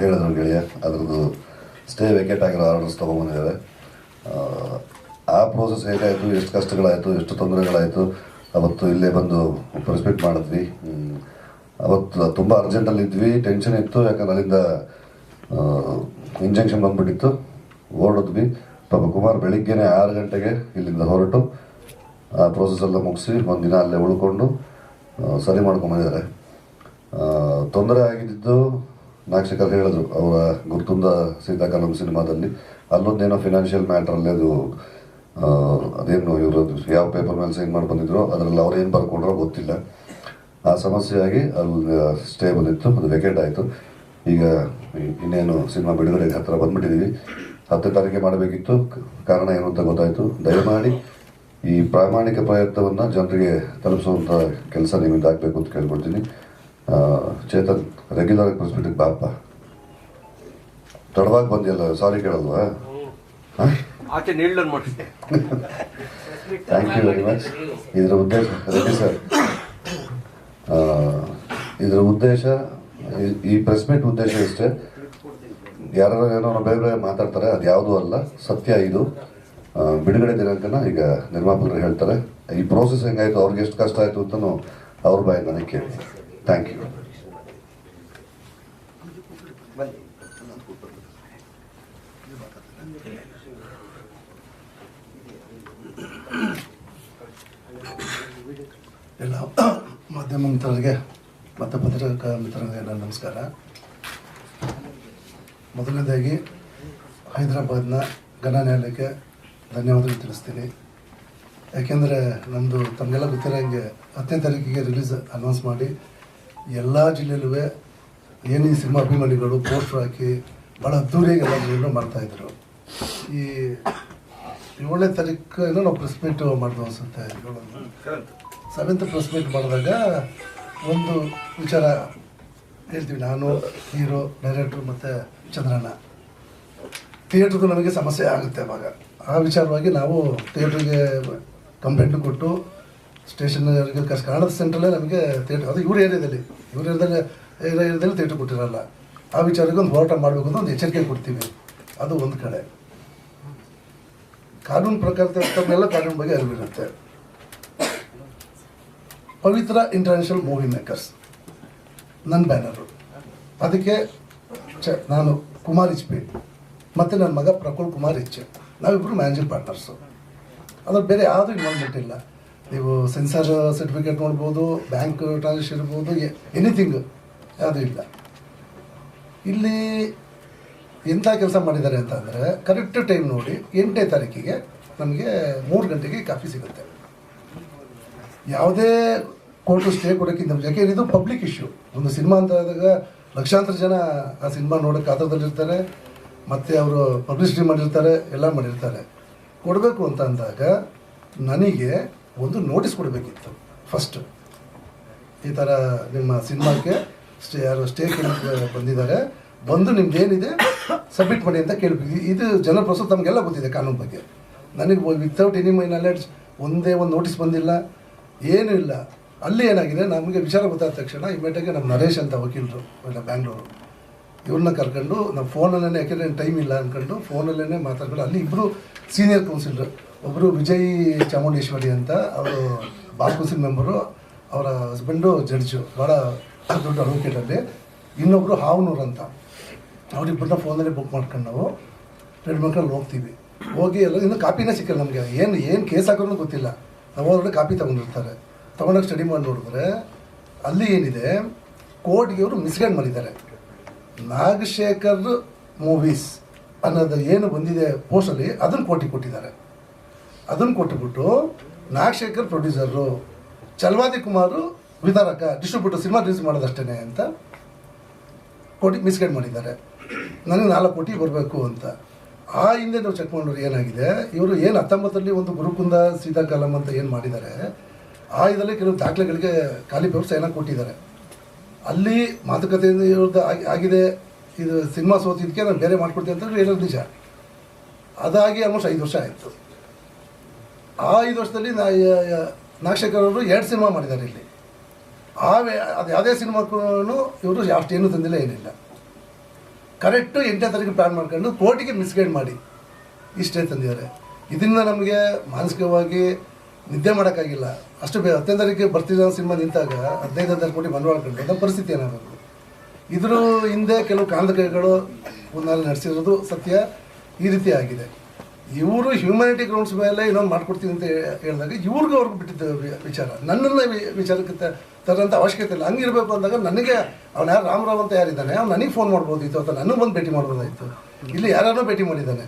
ಹೇಳಿದ್ರು ಗೆಳೆಯ, ಅದ್ರದ್ದು ಸ್ಟೇ ವೆಕೇಟ್ ಆಗಿರೋ ಆರ್ಡರ್ಸ್ ತೊಗೊಂಬಂದಿದ್ದಾರೆ ಆ ಪ್ರೋಸೆಸ್ ಹೇಗಾಯಿತು, ಎಷ್ಟು ಕಷ್ಟಗಳಾಯಿತು, ಎಷ್ಟು ತೊಂದರೆಗಳಾಯಿತು, ಅವತ್ತು ಇಲ್ಲೇ ಬಂದು ಪ್ರೆಸ್ಪೆಕ್ಟ್ ಮಾಡಿದ್ವಿ. ಅವತ್ತು ತುಂಬ ಅರ್ಜೆಂಟಲ್ಲಿ ಇದ್ವಿ ಟೆನ್ಷನ್ ಇತ್ತು, ಯಾಕಂದ್ರೆ ಅಲ್ಲಿಂದ ಇಂಜೆಕ್ಷನ್ ಬಂದ್ಬಿಟ್ಟಿತ್ತು. ಓಡಿದ್ವಿ. ಪಾಪ ಕುಮಾರ್ ಬೆಳಿಗ್ಗೆನೆ ಆರು ಗಂಟೆಗೆ ಇಲ್ಲಿಂದ ಹೊರಟು. ಆ ಪ್ರೋಸೆಸ್ ಎಲ್ಲ ಮುಗಿಸಿ ಒಂದಿನ ಅಲ್ಲೇ ಉಳ್ಕೊಂಡು ಸರಿ ಮಾಡ್ಕೊಂಬಂದಿದ್ದಾರೆ. ತೊಂದರೆ ಆಗಿದ್ದು ನಾಕ್ಷಕರ್ ಹೇಳಿದ್ರು, ಅವರ ಗುರುತುಂದ ಸೀತಾಕಾಲಂ ಸಿನಿಮಾದಲ್ಲಿ. ಅಲ್ಲೊಂದೇನೋ ಫಿನಾನ್ಷಿಯಲ್ ಮ್ಯಾಟ್ರಲ್ಲಿ ಅದು ಅದೇನು ಇವರು ಯಾವ ಪೇಪರ್ ಮೇಲೆ ಸೈನ್ ಮಾಡಿ ಬಂದಿದ್ರು, ಅದರಲ್ಲಿ ಅವ್ರು ಏನು ಬರ್ಕೊಂಡ್ರೋ ಗೊತ್ತಿಲ್ಲ. ಆ ಸಮಸ್ಯೆಯಾಗಿ ಅಲ್ಲಿ ಸ್ಟೇ ಬಂದಿತ್ತು, ಅದು ವೆಕೇಟ್ ಆಯಿತು. ಈಗ ಇನ್ನೇನು ಸಿನಿಮಾ ಬಿಡುಗಡೆಗೆ ಹತ್ತಿರ ಬಂದ್ಬಿಟ್ಟಿದ್ದೀವಿ ಹತ್ತು ತಾರೀಕೆ ಮಾಡಬೇಕಿತ್ತು, ಕಾರಣ ಏನು ಅಂತ ಗೊತ್ತಾಯಿತು. ದಯಮಾಡಿ ಈ ಪ್ರಾಮಾಣಿಕ ಪ್ರಯತ್ನವನ್ನು ಜನರಿಗೆ ತಲುಪಿಸುವಂಥ ಕೆಲಸ ನಿಮ್ಮಿಂದ ಆಗಬೇಕು ಅಂತ ಕೇಳ್ಕೊಳ್ತೀನಿ. ಚೇತನ್ ರೆಗ್ಯುಲರ್ ಆಗಿ ಪ್ರೆಸ್ಬಿಟ್ಟಿಗೆ ಬಾಪ ತಡವಾಗಿ ಬಂದಿಯಲ್ಲ ಸಾರಿ ಕೇಳಲ್ವಾ? ಆಚೆ ಥ್ಯಾಂಕ್ ಯು ವೆರಿ ಮಚ್ ಇದರ ಉದ್ದೇಶ ರೆಡ್ಡಿ ಸರ್ ಇದರ ಉದ್ದೇಶ ಈ- ಪ್ರೆಸ್ ಮೀಟ್ ಉದ್ದೇಶ ಇಷ್ಟೇ. ಯಾರು ಏನೋ ಬೇರೆ ಬೇರೆ ಮಾತಾಡ್ತಾರೆ ಅದು ಯಾವುದೂ ಅಲ್ಲ ಸತ್ಯ ಇದು. ಬಿಡುಗಡೆ ದಿನಾಂಕನ ಈಗ ನಿರ್ಮಾಪಕರು ಹೇಳ್ತಾರೆ. ಈ ಪ್ರೋಸೆಸ್ ಹೆಂಗಾಯ್ತು ಅವ್ರಿಗೆ ಎಷ್ಟು ಕಷ್ಟ ಆಯಿತು ಅಂತಲೂ ಅವ್ರ ಬಾಯಿ ನನಗೆ ಕೇಳಿ. ಥ್ಯಾಂಕ್ ಯು ಎಲ್ಲ ಮಾಧ್ಯಮ ಮಿತ್ರರಿಗೆ ಮತ್ತು ಪತ್ರಿಕಾ ಮಿತ್ರರಿಗೆ ಎಲ್ಲ ನಮಸ್ಕಾರ. ಮೊದಲನೇದಾಗಿ ಹೈದರಾಬಾದ್ನ ಘನ ನ್ಯಾಯಾಲಯಕ್ಕೆ ಧನ್ಯವಾದಗಳು ತಿಳಿಸ್ತೀನಿ. ಯಾಕೆಂದರೆ ನಮ್ಮದು ತಮಗೆಲ್ಲ ಗೊತ್ತಿರೋಂಗೆ ಹತ್ತನೇ ತಾರೀಕಿಗೆ ರಿಲೀಸ್ ಅನೌನ್ಸ್ ಮಾಡಿ ಎಲ್ಲ ಜಿಲ್ಲೆಯಲ್ಲೂ ಏನು ಸಿನಿಮಾ ಅಭಿಮಾನಿಗಳು ಪೋಸ್ಟರ್ ಹಾಕಿ ಭಾಳ ಅದ್ದೂರಿಯಾಗಿ ಎಲ್ಲ ಜಿಲ್ಲೆಯಲ್ಲೂ ಮಾಡ್ತಾಯಿದ್ರು ಈ ಏಳನೇ ತಾರೀಕು ನಾವು ಪ್ರೆಸ್ ಮೀಟ್ ಮಾಡಿದ್ವು ಅನಿಸುತ್ತೆ ಏಳು ಸೆವೆಂತ್ ಪ್ರೆಸ್ ಮೀಟ್ ಮಾಡಿದಾಗ ಒಂದು ವಿಚಾರ ಹೇಳ್ತೀವಿ. ನಾನು, ಹೀರೋ ಡೈರೆಕ್ಟ್ರು ಮತ್ತು ಚಂದ್ರಣ್ಣ. ಥಿಯೇಟ್ರದ್ದು ನಮಗೆ ಸಮಸ್ಯೆ ಆಗುತ್ತೆ ಅವಾಗ. ಆ ವಿಚಾರವಾಗಿ ನಾವು ಥಿಯೇಟ್ರಿಗೆ ಕಂಪ್ಲೇಂಟ್ ಕೊಟ್ಟು ಸ್ಟೇಷನ್ಗೆ ಕಸ್, ಕನ್ನಡದ ಸೆಂಟ್ರಲ್ಲೇ ನಮಗೆ ಥಿಯೇಟರ್, ಅದು ಇವ್ರ ಏರಿಯಾದಲ್ಲಿ ಇವ್ರ ಏರಿಯಾದಲ್ಲಿ ಏರಿಯಾದಲ್ಲಿ ಥಿಯೇಟರ್ ಕೊಟ್ಟಿರಲ್ಲ. ಆ ವಿಚಾರಕ್ಕೆ ಒಂದು ಹೋರಾಟ ಮಾಡಬೇಕು ಅಂತ ಒಂದು ಎಚ್ಚರಿಕೆ ಕೊಡ್ತೀವಿ. ಅದು ಒಂದು ಕಡೆ. ಕಾನೂನು ಪ್ರಕಾರ ತಮ್ಮೆಲ್ಲ ಕಾನೂನು ಬಗ್ಗೆ ಅರಿವಿರುತ್ತೆ ಪವಿತ್ರ ಇಂಟರ್ನ್ಯಾಷನಲ್ ಮೂವಿ ಮೇಕರ್ಸ್ ನನ್ನ ಬ್ಯಾನರು. ಅದಕ್ಕೆ ಚ, ನಾನು ಕುಮಾರ್ ಇಚ್ ಪಿ. ಮತ್ತು ನನ್ನ ಮಗ ಪ್ರಕುಲ್ ಕುಮಾರ್ ಇಚ್ ನಾವಿಬ್ಬರು ಮ್ಯಾನೇಜಿಂಗ್ ಪಾರ್ಟ್ನರ್ಸು. ಅದ್ರ ಬೇರೆ ಯಾವುದೂ ಇನ್ವಾಲ್ವ್ಮೆಂಟ್ ಇಲ್ಲ ನೀವು ಸೆನ್ಸಾರ್ ಸರ್ಟಿಫಿಕೇಟ್ ನೋಡ್ಬೋದು, ಬ್ಯಾಂಕ್ ಟ್ರಾನ್ಸಾಕ್ಷನ್ ಇರ್ಬೋದು ಎನಿಥಿಂಗ್ ಯಾವುದೂ ಇಲ್ಲ. ಇಲ್ಲಿ ಎಂಥ ಕೆಲಸ ಮಾಡಿದ್ದಾರೆ ಅಂತಂದರೆ ಕರೆಕ್ಟ್ ಟೈಮ್ ನೋಡಿ ಎಂಟನೇ ತಾರೀಕಿಗೆ ನಮಗೆ ಮೂರು ಗಂಟೆಗೆ ಕಾಫಿ ಸಿಗುತ್ತೆ. ಯಾವುದೇ ಕೋರ್ಟು ಸ್ಟೇ ಕೊಡೋಕ್ಕಿಂತ ಮುಂಚೆ, ಯಾಕೆ ಇದು ಪಬ್ಲಿಕ್ ಇಶ್ಯೂ ಒಂದು ಸಿನಿಮಾ ಅಂತ ಆದಾಗ ಲಕ್ಷಾಂತರ ಜನ ಆ ಸಿನಿಮಾ ನೋಡೋಕ್ಕೆ ಕಾತರದಲ್ಲಿರ್ತಾರೆ, ಮತ್ತು ಅವರು ಪಬ್ಲಿಸಿಟಿ ಮಾಡಿರ್ತಾರೆ, ಎಲ್ಲ ಮಾಡಿರ್ತಾರೆ. ಕೊಡಬೇಕು ಅಂತ ಅಂದಾಗ ನನಗೆ ಒಂದು ನೋಟಿಸ್ ಕೊಡಬೇಕಿತ್ತು. ಫಸ್ಟ್ ಈ ಥರ ನಿಮ್ಮ ಸಿನಿಮಾಕ್ಕೆ ಸ್ಟೇ ಯಾರು ಸ್ಟೇ ಬಂದಿದ್ದಾರೆ. ಬಂದು ನಿಮ್ದು ಏನಿದೆ ಸಬ್ಮಿಟ್ ಮಾಡಿ ಅಂತ ಕೇಳಬೇಕು. ಇದು ಜನ ಪ್ರಸ್ತುತ ತಮಗೆಲ್ಲ ಗೊತ್ತಿದೆ ಕಾನೂನು ಬಗ್ಗೆ. ನನಗೆ ವಿತೌಟ್ ಎನಿ ಮೈ ನಾಲೆಡ್ಜ್ ಒಂದೇ ಒಂದು ನೋಟಿಸ್ ಬಂದಿಲ್ಲ. ಏನೂ ಇಲ್ಲ. ಅಲ್ಲಿ ಏನಾಗಿದೆ? ನಮಗೆ ವಿಚಾರ ಗೊತ್ತಾದ ತಕ್ಷಣ ಇಮಿಡಿಯೇಟಾಗಿ ನಮ್ಮ ನರೇಶ್ ಅಂತ ವಕೀಲರು ಇಲ್ಲ ಬ್ಯಾಂಗ್ಳೂರು. ಇವ್ರನ್ನ ಕರ್ಕೊಂಡು ನಮ್ಮ ಫೋನಲ್ಲೇ ಯಾಕೆಂದರೆ ಟೈಮ್ ಇಲ್ಲ ಅಂದ್ಕೊಂಡು ಫೋನಲ್ಲೇ ಮಾತಾಡ್ಕೊಂಡು, ಅಲ್ಲಿ ಇಬ್ಬರು ಸೀನಿಯರ್ ಕೌನ್ಸಿಲರ್ ಒಬ್ಬರು ವಿಜಯ್ ಚಾಮುಂಡೇಶ್ವರಿ ಅಂತ ಅವರು ಬಾರ್ ಕೌನ್ಸಿಲ್ ಮೆಂಬರು, ಅವರ ಹಸ್ಬೆಂಡು ಜಡ್ಜು. ಭಾಳ ದೊಡ್ಡ ಅಡ್ವೊಕೇಟಲ್ಲಿ ಇನ್ನೊಬ್ಬರು ಹಾವನೂರು ಅಂತ. ಅವರಿಬ್ಬರನ್ನ ಫೋನಲ್ಲಿ ಬುಕ್ ಮಾಡ್ಕೊಂಡು ನಾವು ರೆಡ್ ಮಕ್ಕಳಲ್ಲಿ ಹೋಗ್ತೀವಿ. ಹೋಗಿ ಎಲ್ಲ ಇನ್ನೂ ಕಾಪಿನೇ ಸಿಕ್ಕಲ್ಲ ನಮಗೆ. ಏನು ಏನು ಕೇಸ್ ಹಾಕೋದು ಗೊತ್ತಿಲ್ಲ. ನಾವು ಹೋದ್ರೆ ಕಾಪಿ ತೊಗೊಂಡಿರ್ತಾರೆ. ತೊಗೊಂಡಾಗ ಸ್ಟಡಿ ಮಾಡಿ ನೋಡಿದ್ರೆ ಅಲ್ಲಿ ಏನಿದೆ ಕೋರ್ಟ್ಗೆ ಅವರು ಮಿಸ್ಗೈಡ್ ಮಾಡಿದ್ದಾರೆ. ನಾಗಶೇಖರ್ ಮೂವೀಸ್ ಅನ್ನೋದು ಏನು ಬಂದಿದೆ ಪೋಸ್ಟಲ್ಲಿ ಅದನ್ನು ಕೋರ್ಟಿಗೆ ಕೊಟ್ಟಿದ್ದಾರೆ. ಅದನ್ನು ಕೊಟ್ಟುಬಿಟ್ಟು ನಾಗಶೇಖರ್ ಪ್ರೊಡ್ಯೂಸರು ಚಲವಾದಿ ಕುಮಾರು ವಿತರಕ ಡಿಸ್ಟ್ರಿಬ್ಯೂಟರ್ ಸಿನಿಮಾ ರಿಲೀಸ್ ಮಾಡೋದಷ್ಟೇ ಅಂತ ಕೋಟಿ ಮಿಸ್ಗೈಡ್ ಮಾಡಿದ್ದಾರೆ. ನನಗೆ ನಾಲ್ಕು ಕೋಟಿ ಬರಬೇಕು ಅಂತ. ಆ ಹಿಂದೆ ನಾವು ಚೆಕ್ ಮಾಡೋರು ಏನಾಗಿದೆ, ಇವರು ಏನು ಹತ್ತೊಂಬತ್ತರಲ್ಲಿ ಒಂದು ಗುರುಕುಂದ, ಸೀತಾ ಕಾಲಂ ಅಂತ ಏನು ಮಾಡಿದ್ದಾರೆ, ಆ ಇದರಲ್ಲಿ ಕೆಲವು ದಾಖಲೆಗಳಿಗೆ ಖಾಲಿ ಪೇಪರ್ಸ್ ಏನೋ ಕೊಟ್ಟಿದ್ದಾರೆ. ಅಲ್ಲಿ ಮಾತುಕತೆಯಿಂದ ಇವ್ರದ್ದು ಆಗಿ- ಆಗಿದೆ, ಇದು ಸಿನಿಮಾ ಸೋತಿದ್ದಕ್ಕೆ ನಾನು ಬೇರೆ ಮಾಡ್ಕೊಡ್ತೀನಿ ಅಂತ ಹೇಳೋದು ನಿಜ. ಅದಾಗಿ ಆಲ್ಮೋಸ್ಟ್ ಐದು ವರ್ಷ ಆಯಿತು. ಆ ಐದು ವರ್ಷದಲ್ಲಿ ನಾ ನಾಗಶೇಖರ್ ಅವರು ಎರಡು ಸಿನಿಮಾ ಮಾಡಿದ್ದಾರೆ ಇಲ್ಲಿ. ಆ ಅದು ಯಾವುದೇ ಸಿನಿಮಾಕ್ಕೂ ಇವರು ಅಷ್ಟೇನು ತಂದಿಲ್ಲ ಏನಿಲ್ಲ. ಕರೆಕ್ಟು ಎಂಟನೇ ತಾರೀಕು ಪ್ಲ್ಯಾನ್ ಮಾಡ್ಕೊಂಡು ಕೋಟಿಗೆ ಮಿಸ್ಗೈಡ್ ಮಾಡಿ ಇಷ್ಟೇ ತಂದಿದ್ದಾರೆ. ಇದರಿಂದ ನಮಗೆ ಮಾನಸಿಕವಾಗಿ ನಿದ್ದೆ ಮಾಡೋಕ್ಕಾಗಿಲ್ಲ. ಅಷ್ಟು ಬೇ ಹತ್ತನೇ ತಾರೀಕು ಬರ್ತಿದ್ದ ಸಿನಿಮಾ ನಿಂತಾಗ ಹದಿನೈದು, ಹದಿನಾರು ಕೋಟಿ ಬಂಡವಾಳ ಕಂಡು ಪರಿಸ್ಥಿತಿ ಏನಾಗಬೇಕು? ಇದ್ರ ಹಿಂದೆ ಕೆಲವು ಕಾಂದಕಗಳು ಒಂದಾರು ನಡೆಸಿರೋದು ಸತ್ಯ ಈ ರೀತಿ ಆಗಿದೆ. ಇವರು ಹ್ಯೂಮ್ಯಾನಿಟಿ ಗ್ರೌಂಡ್ಸ್ ಮೇಲೆ ಇನ್ನೊಂದು ಮಾಡ್ಕೊಡ್ತೀನಿ ಅಂತ ಹೇಳಿದಾಗ ಇವ್ರಿಗೂ ಅವ್ರಿಗೆ ಬಿಟ್ಟಿದ್ದ ವಿಚಾರ. ನನ್ನನ್ನು ವಿಚಾರಕ್ಕೆ ತರೋಂಥ ಅವಶ್ಯಕತೆ ಇಲ್ಲ. ಹಂಗಿರ್ಬೇಕು ಅಂದಾಗ ನನಗೆ ಅವ್ನು ಯಾರು ರಾಮರಾವ್ ಅಂತ ಯಾರಿದ್ದಾನೆ, ಅವ್ನು ನನಗೆ ಫೋನ್ ಮಾಡ್ಬೋದಿತ್ತು ಅಥವಾ ನನಗೆ ಬಂದು ಭೇಟಿ ಮಾಡ್ಬೋದಾಯಿತು. ಇಲ್ಲಿ ಯಾರನ್ನೂ ಭೇಟಿ ಮಾಡಿದ್ದಾನೆ.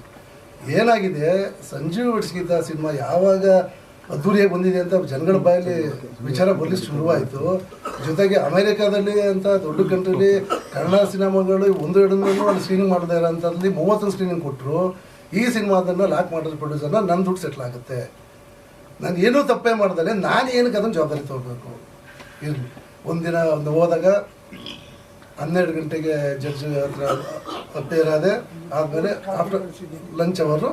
ಏನಾಗಿದೆ? ಸಂಜೀವ್ ಬಿಡಿಸ್ಗಿದ್ದ ಸಿನಿಮಾ ಯಾವಾಗ ಅದ್ದೂರಿಯಾಗಿ ಬಂದಿದೆ ಅಂತ ಜನಗಳ ಬಾಯಲ್ಲಿ ವಿಚಾರ ಬರಲಿ ಶುರುವಾಯಿತು. ಜೊತೆಗೆ ಅಮೆರಿಕಾದಲ್ಲಿ ಅಂತ ದೊಡ್ಡ ಕಂಟ್ರಿಲಿ ಕನ್ನಡ ಸಿನಿಮಾಗಳು ಒಂದು ಎರಡು ಅಲ್ಲಿ ಸ್ಕ್ರೀನಿಂಗ್ ಮಾಡದೇ ಇರೋಂಥದ್ರಲ್ಲಿ ಮೂವತ್ತೊಂದು ಸ್ಕ್ರೀನಿಂಗ್ ಕೊಟ್ಟರು ಈ ಸಿನಿಮಾದನ್ನ ಲಾಕ್ ಮಾಡಿರೋ ಪ್ರೊಡ್ಯೂಸರ್ನ ನನ್ನ ದುಡ್ಡು ಸೆಟ್ಲ್ ಆಗುತ್ತೆ. ನಾನು ಏನೂ ತಪ್ಪೇ ಮಾಡ್ದಲೆ ನಾನು ಏನಕ್ಕೆ ಅದನ್ನು ಜವಾಬ್ದಾರಿ ತಗೋಬೇಕು? ಇರಲಿ. ಒಂದಿನ ಒಂದು ಹೋದಾಗ ಹನ್ನೆರಡು ಗಂಟೆಗೆ ಜಡ್ಜ್ ಹತ್ರ ಅಪೇರ್ ಆದೆ, ಆದಮೇಲೆ ಆಫ್ಟರ್ ಲಂಚ್ ಅವರು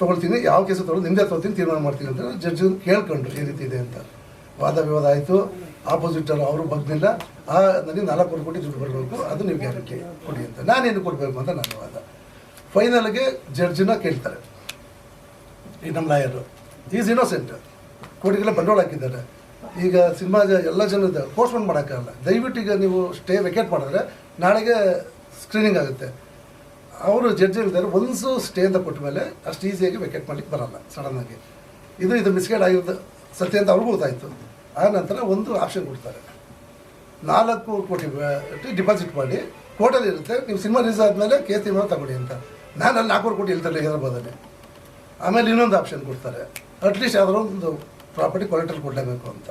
ತೊಗೊಳ್ತೀನಿ, ಯಾವ ಕೇಸು ತೊಗೊಂಡು ನಿಮ್ಮದೇ ತೊಗೊಳ್ತೀನಿ ತೀರ್ಮಾನ ಮಾಡ್ತೀನಿ ಅಂತ ಜಡ್ಜ್ ಕೇಳ್ಕೊಂಡು ಈ ರೀತಿ ಇದೆ ಅಂತ. ವಾದ ವಿವಾದ ಆಯಿತು. ಆಪೋಸಿಟ್ ಅವರು ಬಗ್ನಿಲ್ಲ ಆ, ನನಗೆ ನಾಲ್ಕು ಕೋಟಿ ದುಡ್ಡು ಬರಬೇಕು. ಅದು ನೀವು ಗ್ಯಾರಂಟಿ ಕೊಡಿ ಅಂತ. ನಾನೇನು ಕೊಡಬೇಕು ಅಂತ ನನ್ನ ವಾದ. ಫೈನಲ್ಗೆ ಜಡ್ಜಿನ ಕೇಳ್ತಾರೆ. ಈ ನಮ್ಮ ಲಾಯರು. Is innocent. ಕೋರ್ಟಿಗೆಲ್ಲ ಬಂಡವಾಳ ಹಾಕಿದ್ದಾರೆ. ಈಗ ಸಿನಿಮಾ ಎಲ್ಲ ಜನದ ಪೋಸ್ಟ್ಪೋನ್ ಮಾಡೋಕ್ಕಾಗಲ್ಲ. ದಯವಿಟ್ಟು ಈಗ ನೀವು ಸ್ಟೇ ವೆಕೇಟ್ ಮಾಡಿದ್ರೆ ನಾಳೆಗೆ ಸ್ಕ್ರೀನಿಂಗ್ ಆಗುತ್ತೆ. ಅವರು ಜಡ್ಜ್ ಹೇಳ್ತಾರೆ ಒಂದು ಸ್ಟೇ ಅಂತ ಕೊಟ್ಟ ಮೇಲೆ ಅಷ್ಟು ಈಸಿಯಾಗಿ ವೆಕೇಟ್ ಮಾಡ್ಲಿಕ್ಕೆ ಬರಲ್ಲ ಸಡನ್ನಾಗಿ ಇದು ಇದು ಮಿಸ್ಗೈಡ್ ಆಗಿರೋದು, ಸತ್ಯ ಅಂತ ಅವ್ರಿಗೂ ಗೊತ್ತಾಯಿತು. ಆ ನಂತರ ಒಂದು ಆಪ್ಷನ್ ಕೊಡ್ತಾರೆ. ನಾಲ್ಕು ಕೋಟಿ, ಡಿಪಾಸಿಟ್ ಮಾಡಿ ಕೋರ್ಟಲ್ಲಿ ಇರುತ್ತೆ, ನೀವು ಸಿನಿಮಾ ರಿಲೀಸ್ ಆದಮೇಲೆ ಕೇಸ್ ಸಿನಿಮಾ ತಗೊಳ್ಳಿ ಅಂತ. ನಾನು ಅಲ್ಲಿ ನಾಲ್ಕೂರು ಕೋಟಿ ಹೇಳ್ತಾರೆ ಹೈದರಾಬಾದಲ್ಲಿ ಆಮೇಲೆ ಇನ್ನೊಂದು ಆಪ್ಷನ್ ಕೊಡ್ತಾರೆ. ಅಟ್ಲೀಸ್ಟ್ ಯಾವುದಾದ್ರು ಒಂದು ಪ್ರಾಪರ್ಟಿ ಕೊಲೆಕ್ಟರ್ ಕೊಡಲೇಬೇಕು ಅಂತ.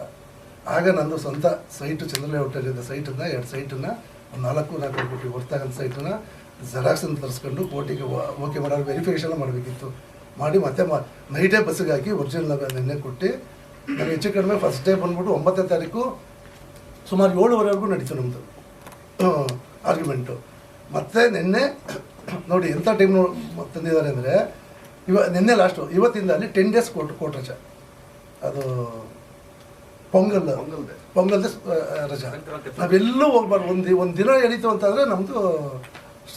ಆಗ ನಂದು ಸ್ವಂತ ಸೈಟು ಚಂದ್ರಲೆ ಹೋಟೆಲಿಂದ ಸೈಟನ್ನು ಎರಡು ಸೈಟನ್ನು ಒಂದು ನಾಲ್ಕು ನಾಲ್ಕು ಕೋಟಿ ಹೊರ್ತಾಗಂಥ ಸೈಟನ್ನು ಜೆರಾಕ್ಸನ್ನು ತರಿಸ್ಕೊಂಡು ಕೋರ್ಟಿಗೆ ಓಕೆ ಮಾಡೋರು ವೆರಿಫಿಕೇಷನ್ ಮಾಡಬೇಕಿತ್ತು. ಮಾಡಿ ಮತ್ತೆ ನೈಟೇ ಬಸ್ಸಿಗೆ ಹಾಕಿ ಒರಿಜಿನಲ್ ನಿನ್ನೆ ಕೊಟ್ಟು ನಾನು ಹೆಚ್ಚು ಕಡಿಮೆ ಫಸ್ಟ್ ಡೇ ಬಂದ್ಬಿಟ್ಟು ಒಂಬತ್ತನೇ ತಾರೀಕು ಸುಮಾರು ಏಳುವರೆವರೆಗೂ ನಡೀತು ನಮ್ಮದು ಆರ್ಗ್ಯುಮೆಂಟು ಮತ್ತು ನಿನ್ನೆ ನೋಡಿ ಎಂಥ ಟೈಮ್ ತಂದಿದ್ದಾರೆ ಅಂದರೆ ಇವ ನಿನ್ನೆ ಲಾಸ್ಟು ಇವತ್ತಿಂದ ಅಲ್ಲಿ ಟೆನ್ ಡೇಸ್ ಕೊಟ್ಟು ಕೋರ್ಟ್ ರಜಾ. ಅದು ಪೊಂಗಲ್ ಪೊಂಗಲ್ ರಜಾ. ನಾವೆಲ್ಲೂ ಹೋಗ್ಬಾರ್ದು. ಒಂದು ಒಂದು ದಿನ ಎಳೀತು ಅಂತಂದರೆ ನಮ್ಮದು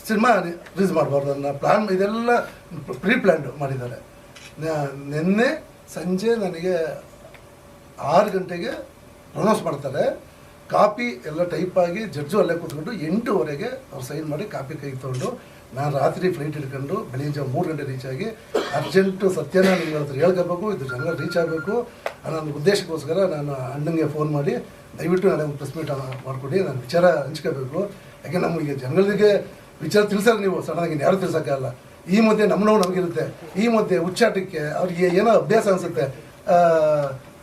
ಸಿನಿಮಾ ರಿಲೀಸ್ ಮಾಡಬಾರ್ದು. ಅನ್ನ ಪ್ಲ್ಯಾನ್ ಇದೆಲ್ಲ ಪ್ರೀ ಪ್ಲ್ಯಾನ್ಡ್ ಮಾಡಿದ್ದಾರೆ ನಿನ್ನೆ ಸಂಜೆ ನನಗೆ ಆರು ಗಂಟೆಗೆ ಪ್ರೊನೌನ್ಸ್ ಮಾಡ್ತಾರೆ. ಕಾಪಿ ಎಲ್ಲ ಟೈಪ್ ಆಗಿ ಜಡ್ಜು ಅಲ್ಲೇ ಕೂತ್ಕೊಂಡು ಎಂಟೂವರೆಗೆ ಅವ್ರು ಸೈನ್ ಮಾಡಿ ಕಾಪಿ ಕೈ ತೊಗೊಂಡು ನಾನು ರಾತ್ರಿ ಫ್ಲೈಟ್ ಹಿಡ್ಕೊಂಡು ಬೆಳಿಗ್ಗೆ ಮೂರು ಗಂಟೆ ರೀಚ್ ಆಗಿ ಅರ್ಜೆಂಟು ಸತ್ಯನ ನಿಮ್ಗೆ ಹತ್ರ ಹೇಳ್ಕೋಬೇಕು ಇದು ಜನ ರೀಚ್ ಆಗಬೇಕು ಅನ್ನೋ ಒಂದು ಉದ್ದೇಶಕ್ಕೋಸ್ಕರ ನಾನು ಅಣ್ಣನಿಗೆ ಫೋನ್ ಮಾಡಿ, ದಯವಿಟ್ಟು ನನಗೆ ಪ್ರೆಸ್ ಮೀಟ್ ಮಾಡಿಕೊಡಿ, ನಾನು ವಿಚಾರ ಹಂಚ್ಕೋಬೇಕು. ಯಾಕೆ ನಮಗೆ ಜನಗಳಿಗೆ ವಿಚಾರ ತಿಳಿಸೋರು ನೀವು, ಸಡನ್ನಾಗಿ ಯಾರು ತಿಳ್ಸೋಕ್ಕಾಗಲ್ಲ ಈ ಮಧ್ಯೆ ನಮ್ಮ ನೋವು ನಮಗಿರುತ್ತೆ ಈ ಮಧ್ಯೆ ಉಚ್ಚಾಟಕ್ಕೆ ಅವ್ರಿಗೆ ಏನೋ ಅಭ್ಯಾಸ ಅನಿಸುತ್ತೆ.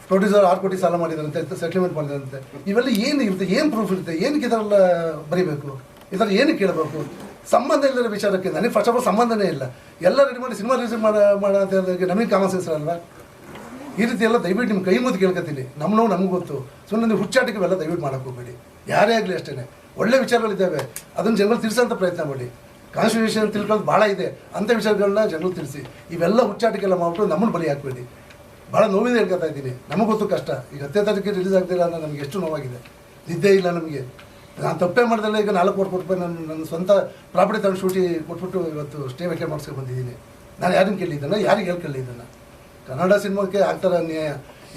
ಪ್ರೊಡ್ಯೂಸರ್ ಆರು ಕೋಟಿ ಸಾಲ ಮಾಡಿದಂತೆ ಸೆಟ್ಲ್ಮೆಂಟ್ ಮಾಡಿದಂತೆ ಇವೆಲ್ಲ ಏನು ಇರುತ್ತೆ, ಏನು ಪ್ರೂಫ್ ಇರುತ್ತೆ, ಏನಕ್ಕೆ ಇದರಲ್ಲ ಬರೀಬೇಕು? ಇದರಲ್ಲಿ ಏನಕ್ಕೆ ಕೇಳಬೇಕು ಸಂಬಂಧ ಇಲ್ಲದ ವಿಚಾರಕ್ಕೆ ನನಗೆ ಫಸ್ಟ್ ಆಫ್ ಆಲ್ ಸಂಬಂಧನೇ ಇಲ್ಲ. ಎಲ್ಲ ರೆಡಿ ಮಾಡಿ ಸಿನಿಮಾ ರಿಲೀಸ್ ಮಾಡ, ಮಾಡೋ ಅಂತ ಹೇಳಿದ್ರೆ ನಮಗೆ ಕಾಮನ್ ಸೆನ್ಸ್ ಅಲ್ವಾ? ಈ ರೀತಿ ಎಲ್ಲ ದಯವಿಟ್ಟು ನಿಮ್ಮ ಕೈ ಮುದ್ದು ಕೇಳ್ಕೊತೀನಿ ನಮ್ಮ ನೋವು ನಮ್ಗೆ ಗೊತ್ತು. ಸುಮ್ಮನೆ ನೀವು ಹುಚ್ಚಾಟಕ್ಕೆ ಇವೆಲ್ಲ ದಯವಿಟ್ಟು ಮಾಡಕ್ಕೆ ಹೋಗಬೇಡಿ. ಯಾರೇ ಆಗಲಿ ಅಷ್ಟೇ ಒಳ್ಳೆ ವಿಚಾರಗಳಿದ್ದಾವೆ. ಅದನ್ನು ಜನಗಳು ತಿಳಿಸೋಂಥ ಪ್ರಯತ್ನ ಮಾಡಿ. ಕಾನ್ಸ್ಟಿಟ್ಯೂಷನ್ ತಿಳ್ಕೊಳ್ಳೋದು ಭಾಳ ಇದೆ. ಅಂಥ ವಿಚಾರಗಳನ್ನ ಜನರು ತಿಳಿಸಿ. ಇವೆಲ್ಲ ಹುಚ್ಚಾಟಕ್ಕೆಲ್ಲ ಮಾಡಿಬಿಟ್ಟು ನಮ್ಮನ್ನು ಬಲಿ ಹಾಕ್ಬೇಡಿ. ಭಾಳ ನೋವಿದೆ ಹೇಳ್ಕೊತಾ ಇದ್ದೀನಿ. ನಮಗೆ ಗೊತ್ತು ಕಷ್ಟ. ಈಗ ಹತ್ತನೇ ತಾರೀಕಿಗೆ ರಿಲೀಸ್ ಆಗ್ತಿಲ್ಲ ಅನ್ನೋ ನಮಗೆ ಎಷ್ಟು ನೋವಾಗಿದೆ. ನಿದ್ದೆ ಇಲ್ಲ ನಮಗೆ. ನಾನು ತಪ್ಪೇ ಮಾಡ್ದಲ್ಲ, ಈಗ ನಾಲ್ಕು ಕೋಟಿ ಕೊಟ್ಟು ನನ್ನ ನನ್ನ ಸ್ವಂತ ಪ್ರಾಪರ್ಟಿ ತಗೊಂಡು ಶೂಟಿ ಕೊಟ್ಬಿಟ್ಟು ಇವತ್ತು ಸ್ಟೇ ವೆಕೆ ಮಾಡಿಸ್ಕೊಂಡು ಬಂದಿದ್ದೀನಿ. ನಾನು ಯಾರನ್ನು ಕೇಳಿದ್ದನ್ನ ಯಾರಿಗೆ ಹೇಳಿ ಇದನ್ನು. ಕನ್ನಡ ಸಿನಿಮಾಕ್ಕೆ ಆಗ್ತಾರ ಅನ್ಯಾಯ.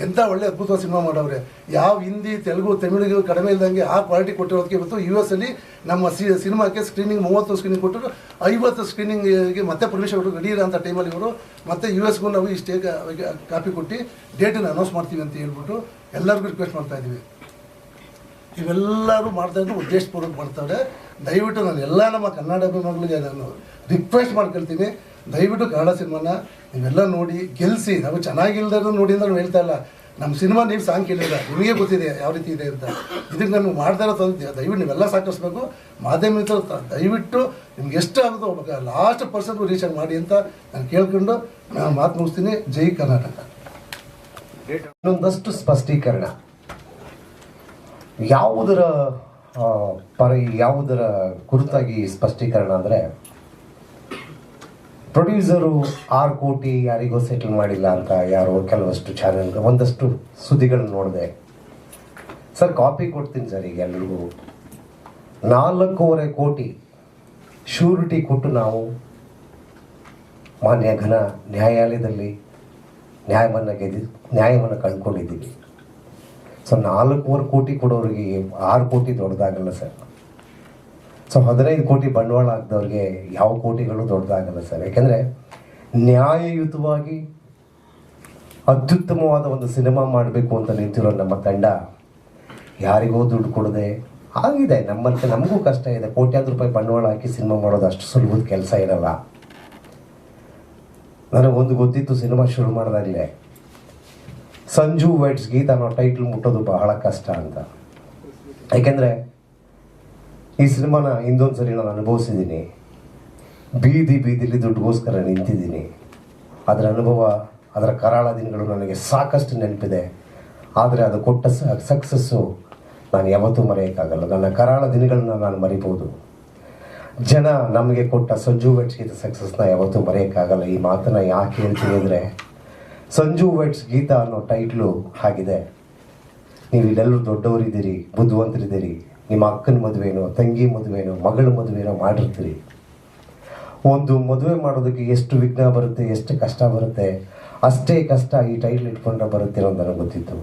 ಎಂಥ ಒಳ್ಳೆ ಅದ್ಭುತ ಸಿನಿಮಾ ಮಾಡವ್ರೆ. ಯಾವ ಹಿಂದಿ, ತೆಲುಗು, ತಮಿಳಿಗೂ ಕಡಿಮೆ ಇಲ್ಲದಂಗೆ ಆ ಕ್ವಾಲಿಟಿ ಕೊಟ್ಟಿರೋದಕ್ಕೆ ಇವತ್ತು ಯು ಎಸ್ ಅಲ್ಲಿ ನಮ್ಮ ಸಿ, ಸಿನಿಮಾಕ್ಕೆ ಸ್ಕ್ರೀನಿಂಗ್ ಮೂವತ್ತು ಸ್ಕ್ರೀನಿಂಗ್ ಕೊಟ್ಟರು ಐವತ್ತು ಸ್ಕ್ರೀನಿಂಗ್ಗೆ ಮತ್ತೆ ಪರ್ಮಿಷನ್ ಕೊಟ್ಟು ರೆಡಿ ಇರೋಂಥ ಟೈಮಲ್ಲಿ ಇವರು ಮತ್ತೆ ಯು ಎಸ್ಗೂ ನಾವು ಈ ಇಷ್ಟೇ ಕಾಪಿ ಕೊಟ್ಟು ಡೇಟನ್ನು ಅನೌನ್ಸ್ ಮಾಡ್ತೀವಿ ಅಂತ ಹೇಳ್ಬಿಟ್ಟು ಎಲ್ಲರಿಗೂ ರಿಕ್ವೆಸ್ಟ್ ಮಾಡ್ತಾ ಇದ್ದೀವಿ. ಇವೆಲ್ಲರೂ ಮಾಡ್ತಾ ಇದ್ದು ಉದ್ದೇಶಪೂರ್ವಕ ಮಾಡ್ತಾರೆ. ದಯವಿಟ್ಟು ನಾನು ಎಲ್ಲ ನಮ್ಮ ಕನ್ನಡ ಅಭಿಮಾನಿಗಳಿಗೆ ನಾನು ರಿಕ್ವೆಸ್ಟ್ ಮಾಡ್ಕೊಳ್ತೀನಿ. ದಯವಿಟ್ಟು ಕನ್ನಡ ಸಿನಿಮಾನ ನೀವೆಲ್ಲ ನೋಡಿ ಗೆಲ್ಲಿಸಿ ನಾವು ಚೆನ್ನಾಗಿಲ್ದರೂ ನೋಡಿ ಅಂತ ನಾವು ಹೇಳ್ತಾ ಇಲ್ಲ. ನಮ್ಮ ಸಿನಿಮಾ ನೀವು ಸಾಂಗ್ ಕೇಳಿಲ್ಲ ನಿಮಗೆ ಗೊತ್ತಿದೆ ಯಾವ ರೀತಿ ಇದೆ ಅಂತ. ಇದಕ್ಕೆ ನಾನು ಮಾಡ್ತಾ ಇರೋ ತಂದಿದ್ದೆ ದಯವಿಟ್ಟು ನೀವೆಲ್ಲ ಸಾಕಿಸ್ಬೇಕು ಮಾಧ್ಯಮ ಮಿತ್ರರು ತ- ದಯವಿಟ್ಟು ನಿಮ್ಗೆ ಎಷ್ಟು ಆಗುತ್ತೋ ಲಾಸ್ಟ್ ಪರ್ಸನ್ಗೂ ರೀಚ್ ಮಾಡಿ ಅಂತ ನಾನು ಕೇಳ್ಕೊಂಡು ನಾನು ಮಾತು ಮುಗಿಸ್ತೀನಿ. ಜೈ ಕರ್ನಾಟಕ. ಇನ್ನೊಂದಷ್ಟು ಸ್ಪಷ್ಟೀಕರಣ. ಯಾವುದರ ಪರ, ಯಾವುದರ ಕುರಿತಾಗಿ ಸ್ಪಷ್ಟೀಕರಣ ಅಂದರೆ, ಪ್ರೊಡ್ಯೂಸರು ಆರು ಕೋಟಿ ಯಾರಿಗೋ ಸೆಟಲ್ ಮಾಡಿಲ್ಲ ಅಂತ ಯಾರೋ ಕೆಲವಷ್ಟು ಚಾನೆಲ್ ಒಂದಷ್ಟು ಸುದ್ದಿಗಳನ್ನ ನೋಡಿದೆ. ಸರ್ ಕಾಪಿ ಕೊಡ್ತೀನಿ ಸರ್ ಈಗ ಎಲ್ರಿಗೂ. ನಾಲ್ಕೂವರೆ ಕೋಟಿ ಶ್ಯೂರಿಟಿ ಕೊಟ್ಟು ನಾವು ಮಾನ್ಯ ಘನ ನ್ಯಾಯಾಲಯದಲ್ಲಿ ನ್ಯಾಯವನ್ನು ಗೆದ್ದು, ನ್ಯಾಯವನ್ನು ಕಂಡುಕೊಂಡಿದ್ದೀವಿ ಸೊ ನಾಲ್ಕೂವರೆ ಕೋಟಿ ಕೊಡೋರಿಗೆ ಆರು ಕೋಟಿ ದೊಡ್ಡದಾಗಲ್ಲ ಸರ್. ಸೊ ಹದಿನೈದು ಕೋಟಿ ಬಂಡವಾಳ ಹಾಕಿದವ್ರಿಗೆ ಯಾವ ಕೋಟಿಗಳು ದೊಡ್ಡದಾಗಲ್ಲ ಸರ್. ಯಾಕೆಂದರೆ ನ್ಯಾಯಯುತವಾಗಿ ಅತ್ಯುತ್ತಮವಾದ ಒಂದು ಸಿನಿಮಾ ಮಾಡಬೇಕು ಅಂತ ನಿಂತಿರೋ ನಮ್ಮ ತಂಡ ಯಾರಿಗೋ ದುಡ್ಡು ಕೊಡದೆ ಆಗಿದೆ. ನಮ್ಮಂತೆ ನಮಗೂ ಕಷ್ಟ ಇದೆ. ಕೋಟ್ಯಾಂತರ ರೂಪಾಯಿ ಬಂಡವಾಳ ಹಾಕಿ ಸಿನಿಮಾ ಮಾಡೋದು ಅಷ್ಟು ಸುಲಭದ ಕೆಲಸ ಇರಲ್ಲ ನನಗೊಂದು ಗೊತ್ತಿತ್ತು, ಸಿನಿಮಾ ಶುರು ಮಾಡಿದಾಗಲೇ. ಸಂಜು ವೈಟ್ಸ್ ಗೀತ ಅನ್ನೋ ಟೈಟ್ಲ್ ಮುಟ್ಟೋದು ಬಹಳ ಕಷ್ಟ ಅಂತ. ಯಾಕೆಂದರೆ ಈ ಸಿನಿಮಾನ ಸರಿ ನಾನು ಅನುಭವಿಸಿದ್ದೀನಿ. ಬೀದಿ ಬೀದಿಲಿ ದುಡ್ಡುಗೋಸ್ಕರ ನಿಂತಿದ್ದೀನಿ. ಅದರ ಅನುಭವ, ಅದರ ಕರಾಳ ದಿನಗಳು ನನಗೆ ಸಾಕಷ್ಟು ನೆನಪಿದೆ. ಆದರೆ ಅದು ಕೊಟ್ಟ ಸಕ್ಸಸ್ಸು ನಾನು ಯಾವತ್ತೂ ಮರೆಯೋಕ್ಕಾಗಲ್ಲ. ನನ್ನ ಕರಾಳ ದಿನಗಳನ್ನ ನಾನು ಮರಿಬೋದು. ಜನ ನಮಗೆ ಕೊಟ್ಟ ಸಂಜು ವೆಟ್ಸ್ ಗೀತ ಸಕ್ಸಸ್ನ ಯಾವತ್ತೂ ಮರೆಯೋಕ್ಕಾಗಲ್ಲ. ಈ ಮಾತನ್ನು ಯಾಕೆ ಹೇಳ್ತೀನಿ ಅಂದರೆ ಸಂಜು ವೆಟ್ಸ್ ಗೀತ ಅನ್ನೋ ಟೈಟ್ಲು ಆಗಿದೆ ನೀವು ಇಲ್ಲೆಲ್ಲರೂ ದೊಡ್ಡವರಿದ್ದೀರಿ, ಬುದ್ಧಿವಂತರಿದ್ದೀರಿ, ನಿಮ್ಮ ಅಕ್ಕನ ಮದುವೆನೋ ತಂಗಿ ಮದುವೆನೋ ಮಗಳ ಮದುವೆನೋ ಮಾಡಿರ್ತೀರಿ. ಒಂದು ಮದುವೆ ಮಾಡೋದಕ್ಕೆ ಎಷ್ಟು ವಿಘ್ನ ಬರುತ್ತೆ, ಎಷ್ಟು ಕಷ್ಟ ಬರುತ್ತೆ, ಅಷ್ಟೇ ಕಷ್ಟ ಈ ಟೈಟ್ಲ್ ಇಟ್ಕೊಂಡ್ರೆ ಬರುತ್ತೆ ಅಂತ ನನಗೆ ಗೊತ್ತಿತ್ತು.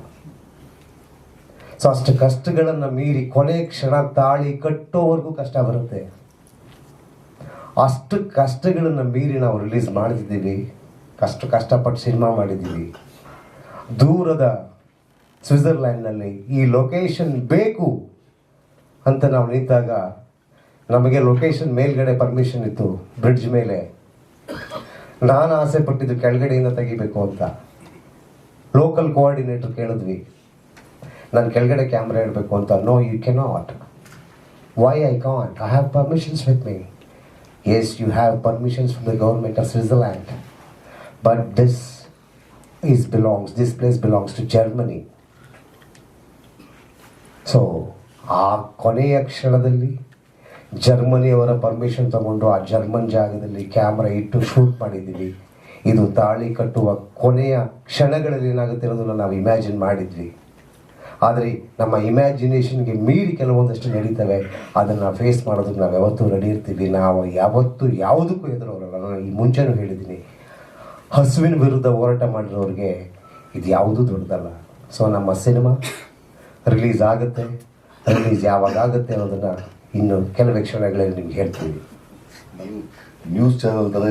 ಸೊ ಅಷ್ಟು ಕಷ್ಟಗಳನ್ನು ಮೀರಿ ಕೊನೆ ಕ್ಷಣ ತಾಳಿ ಕಟ್ಟೋವರೆಗೂ ಕಷ್ಟ ಬರುತ್ತೆ. ಅಷ್ಟು ಕಷ್ಟಗಳನ್ನು ಮೀರಿ ನಾವು ರಿಲೀಸ್ ಮಾಡ್ತಿದ್ದೀವಿ. ಕಷ್ಟ ಕಷ್ಟಪಟ್ಟು ಸಿನಿಮಾ ಮಾಡಿದ್ದೀವಿ. ದೂರದ ಸ್ವಿಟ್ಜರ್ಲ್ಯಾಂಡ್ನಲ್ಲಿ ಈ ಲೊಕೇಶನ್ ಬೇಕು ಅಂತ ನಾವು ನಿಂತಾಗ ನಮಗೆ ಲೊಕೇಶನ್ ಮೇಲ್ಗಡೆ ಪರ್ಮಿಷನ್ ಇತ್ತು, ಬ್ರಿಡ್ಜ್ ಮೇಲೆ. ನಾನು ಆಸೆ ಪಟ್ಟಿದ್ದು ಕೆಳಗಡೆಯಿಂದ ತೆಗಿಬೇಕು ಅಂತ. ಲೋಕಲ್ ಕೋಆರ್ಡಿನೇಟರ್ ಕೇಳಿದ್ವಿ, ನಾನು ಕೆಳಗಡೆ ಕ್ಯಾಮ್ರಾ ಇಡಬೇಕು ಅಂತ. No you cannot why I can't I have permissions with me yes you have permissions from the government of Switzerland but this is belongs this place belongs to Germany so ಆ ಕೊನೆಯ ಕ್ಷಣದಲ್ಲಿ ಜರ್ಮನಿಯವರ permission ತಗೊಂಡು ಆ German ಜಾಗದಲ್ಲಿ camera ಇಟ್ಟು shoot ಮಾಡಿದ್ದೀವಿ. ಇದು ತಾಳಿ ಕಟ್ಟುವ ಕೊನೆಯ ಕ್ಷಣಗಳಲ್ಲಿ ಏನಾಗುತ್ತೆ ಅನ್ನೋದನ್ನು ನಾವು ಇಮ್ಯಾಜಿನ್ ಮಾಡಿದ್ವಿ. ಆದರೆ ನಮ್ಮ ಇಮ್ಯಾಜಿನೇಷನ್ಗೆ ಮೀರಿ ಕೆಲವೊಂದಷ್ಟು ನಡೀತವೆ. ಅದನ್ನು ಫೇಸ್ ಮಾಡೋದಕ್ಕೆ ನಾವು ಯಾವತ್ತೂ ರೆಡಿ ಇರ್ತೀವಿ. ನಾವು ಯಾವತ್ತೂ ಯಾವುದಕ್ಕೂ ಎದುರವರಲ್ಲ ನಾನು ಈ ಮುಂಚೆನೂ ಹೇಳಿದ್ದೀನಿ ಹಸುವಿನ ವಿರುದ್ಧ ಹೋರಾಟ ಮಾಡಿರೋರಿಗೆ ಇದು ಯಾವುದೂ ದೊಡ್ಡದಲ್ಲ. ಸೊ ನಮ್ಮ ಸಿನಿಮಾ ರಿಲೀಸ್ ಆಗುತ್ತೆ. ರಿಲೀಸ್ ಯಾವಾಗ ಆಗುತ್ತೆ ಅನ್ನೋದನ್ನು ಇನ್ನು ಕೆಲವೇ ಕ್ಷಣಗಳಲ್ಲಿ ನಿಮ್ಗೆ ಹೇಳ್ತೀವಿ ನ್ಯೂಸ್ ಚಾನಲ್ ಥರ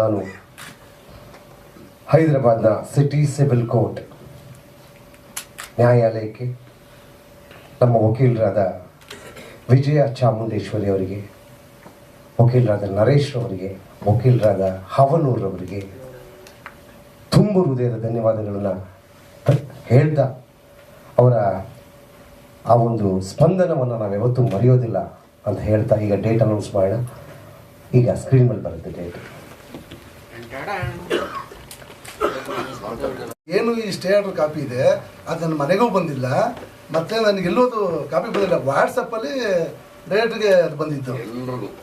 ನಾನು ಹೈದರಾಬಾದ್ನ ಸಿಟಿ ಸಿವಿಲ್ ಕೋರ್ಟ್ ನ್ಯಾಯಾಲಯಕ್ಕೆ ನಮ್ಮ ವಕೀಲರಾದ ವಿಜಯ ಚಾಮುಂಡೇಶ್ವರಿ ಅವರಿಗೆ ವಕೀಲರಾದ ನರೇಶ್ ಅವರಿಗೆ ವಕೀಲರಾದ ಹವನೂರ್ ಅವರಿಗೆ ತುಂಬ ಹೃದಯದ ಧನ್ಯವಾದಗಳನ್ನು ಹೇಳ್ತಾ ಅವರ ಆ ಒಂದು ಸ್ಪಂದನವನ್ನು ನಾವು ಯಾವತ್ತೂ ಮರೆಯೋದಿಲ್ಲ ಅಂತ ಹೇಳ್ತಾ ಈಗ ಡೇಟ್ ಅನೌನ್ಸ್ ಮಾಡೋಣ. ಈಗ ಸ್ಕ್ರೀನ್ ಮೇಲೆ ಬರುತ್ತೆ ಡೇಟ್. ಏನು ಈ ಸ್ಟೇ ಆರ್ಡರ್ ಕಾಪಿ ಇದೆ? ಅದು ನನ್ನ ಮನೆಗೂ ಬಂದಿಲ್ಲ. ಮತ್ತೆ ನನಗೆ ಎಲ್ಲೋದು ಕಾಪಿ ಬಂದಿಲ್ಲ. ವಾಟ್ಸಪ್ಪಲ್ಲಿ ಡೈರೆಕ್ಟ್ಗೆ ಅದು ಬಂದಿತ್ತು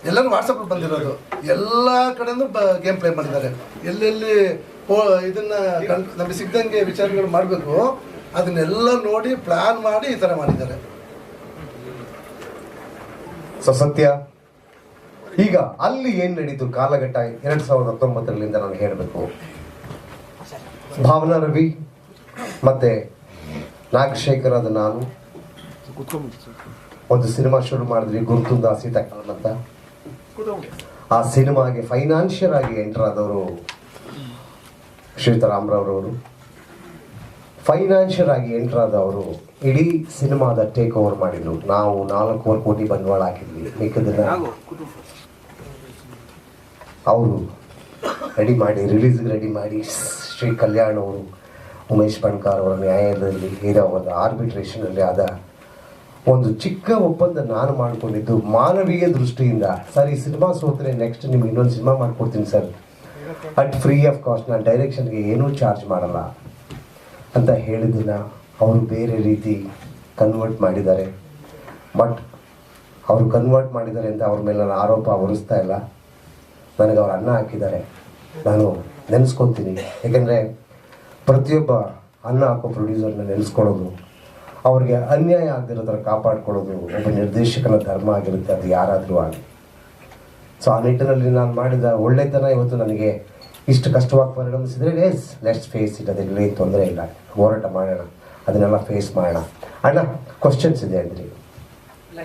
ಎಲ್ಲರೂ ವಾಟ್ಸಪ್ಪಲ್ಲಿ ಬಂದಿರೋದು. ಎಲ್ಲ ಕಡೆನೂ ಬ ಗೇಮ್ ಪ್ಲೇ ಮಾಡಿದ್ದಾರೆ. ಎಲ್ಲೆಲ್ಲಿ ಹೋ ಇದನ್ನ ನಮಗೆ ಸಿಗ್ದಂಗೆ ವಿಚಾರಗಳು ಮಾಡಬೇಕು. ಅದನ್ನೆಲ್ಲ ನೋಡಿ ಪ್ಲಾನ್ ಮಾಡಿ ಈ ಥರ ಮಾಡಿದ್ದಾರೆ. ಸೊ ಸತ್ಯ ಈಗ ಅಲ್ಲಿ ಏನ್ ನಡೀತು ಕಾಲಘಟ್ಟ ಎರಡ್ ಸಾವಿರದ ಹತ್ತೊಂಬತ್ತರಲ್ಲಿಂದ ನಾನು ಹೇಳಬೇಕು. ಭಾವನಾ ರವಿ ಮತ್ತೆ ನಾಗಶೇಖರ್ ಅದು ನಾನು ಒಂದು ಸಿನಿಮಾ ಶುರು ಮಾಡಿದ್ವಿ, ಗುರುತು ದಾಸಿ ತಕ್ಕಲ್ ಅಂತ. ಆ ಸಿನಿಮಾಗೆ ಫೈನಾನ್ಷಿಯಲ್ ಆಗಿ ಎಂಟರ್ ಆದವರು ಶ್ರೀಯುತ ಫೈನಾನ್ಷಿಯಲ್ ಆಗಿ ಎಂಟರ್ ಆದವರು ಇಡೀ ಸಿನಿಮಾದ ಟೇಕ್ ಓವರ್ ಮಾಡಿದ್ರು. ನಾವು ನಾಲ್ಕೂವರೆ ಕೋಟಿ ಬಂಡವಾಳ ಹಾಕಿದ್ವಿ ಮಿಕ್ಕದನ್ನ ಅವರು ರೆಡಿ ಮಾಡಿ ರಿಲೀಸ್ಗೆ ರೆಡಿ ಮಾಡಿ ಶ್ರೀ ಕಲ್ಯಾಣ್ ಅವರು, ಉಮೇಶ್ ಬಣ್ಕಾರ್ ಅವರ ನ್ಯಾಯಾಲಯದಲ್ಲಿ ಇರೋ ಆರ್ಬಿಟ್ರೇಷನ್ ಆರ್ಬಿಟ್ರೇಷನಲ್ಲಿ ಆದ ಒಂದು ಚಿಕ್ಕ ಒಪ್ಪಂದ ನಾನು ಮಾಡಿಕೊಂಡಿದ್ದು ಮಾನವೀಯ ದೃಷ್ಟಿಯಿಂದ. ಸರ್, ಈ ಸಿನಿಮಾ ಸೋತ್ರೆ ನೆಕ್ಸ್ಟ್ ನಿಮ್ಗೆ ಇನ್ನೊಂದು ಸಿನಿಮಾ ಮಾಡ್ಕೊಡ್ತೀನಿ sir. At free of cost ನಾನು ಡೈರೆಕ್ಷನ್ಗೆ ಏನೂ ಚಾರ್ಜ್ ಮಾಡಲ್ಲ ಅಂತ ಹೇಳಿದ್ದನ್ನ ಅವರು ಬೇರೆ ರೀತಿ ಕನ್ವರ್ಟ್ ಮಾಡಿದ್ದಾರೆ. ಬಟ್ ಅವರು ಕನ್ವರ್ಟ್ ಮಾಡಿದ್ದಾರೆ ಅಂತ ಅವ್ರ ಮೇಲೆ ನಾನು ಆರೋಪ ಹೊರಿಸ್ತಾ ಇಲ್ಲ. ನನಗೆ ಅವ್ರ ಅನ್ನ ಹಾಕಿದ್ದಾರೆ. ನಾನು ನೆನೆಸ್ಕೊತೀನಿ. ಯಾಕೆಂದರೆ ಪ್ರತಿಯೊಬ್ಬ ಅನ್ನ ಹಾಕೋ ಪ್ರೊಡ್ಯೂಸರ್ನ ನೆನೆಸ್ಕೊಳ್ಳೋದು ಅವ್ರಿಗೆ ಅನ್ಯಾಯ ಆಗದಿರೋ ಥರ ಕಾಪಾಡ್ಕೊಳ್ಳೋದು ಒಬ್ಬ ನಿರ್ದೇಶಕನ ಧರ್ಮ ಆಗಿರುತ್ತೆ, ಅದು ಯಾರಾದರೂ ಆಗಲಿ. ಸೊ ಆ ನಿಟ್ಟಿನಲ್ಲಿ ನಾನು ಮಾಡಿದ ಒಳ್ಳೆತನ ಇವತ್ತು ನನಗೆ ಇಷ್ಟು ಕಷ್ಟವಾಗಿ ಪರಿಣಮಿಸಿದ್ರೆ ಎಸ್ ಲೆಟ್ಸ್ ಫೇಸ್ ಇಟ್ ಅದರಲ್ಲಿ ತೊಂದರೆ ಇಲ್ಲ. ಹೋರಾಟ ಮಾಡೋಣ, ಅದನ್ನೆಲ್ಲ ಫೇಸ್ ಮಾಡೋಣ. ಅಣ್ಣ ಕ್ವಶನ್ಸ್ ಇದೆ ಅಂದ್ರಿ.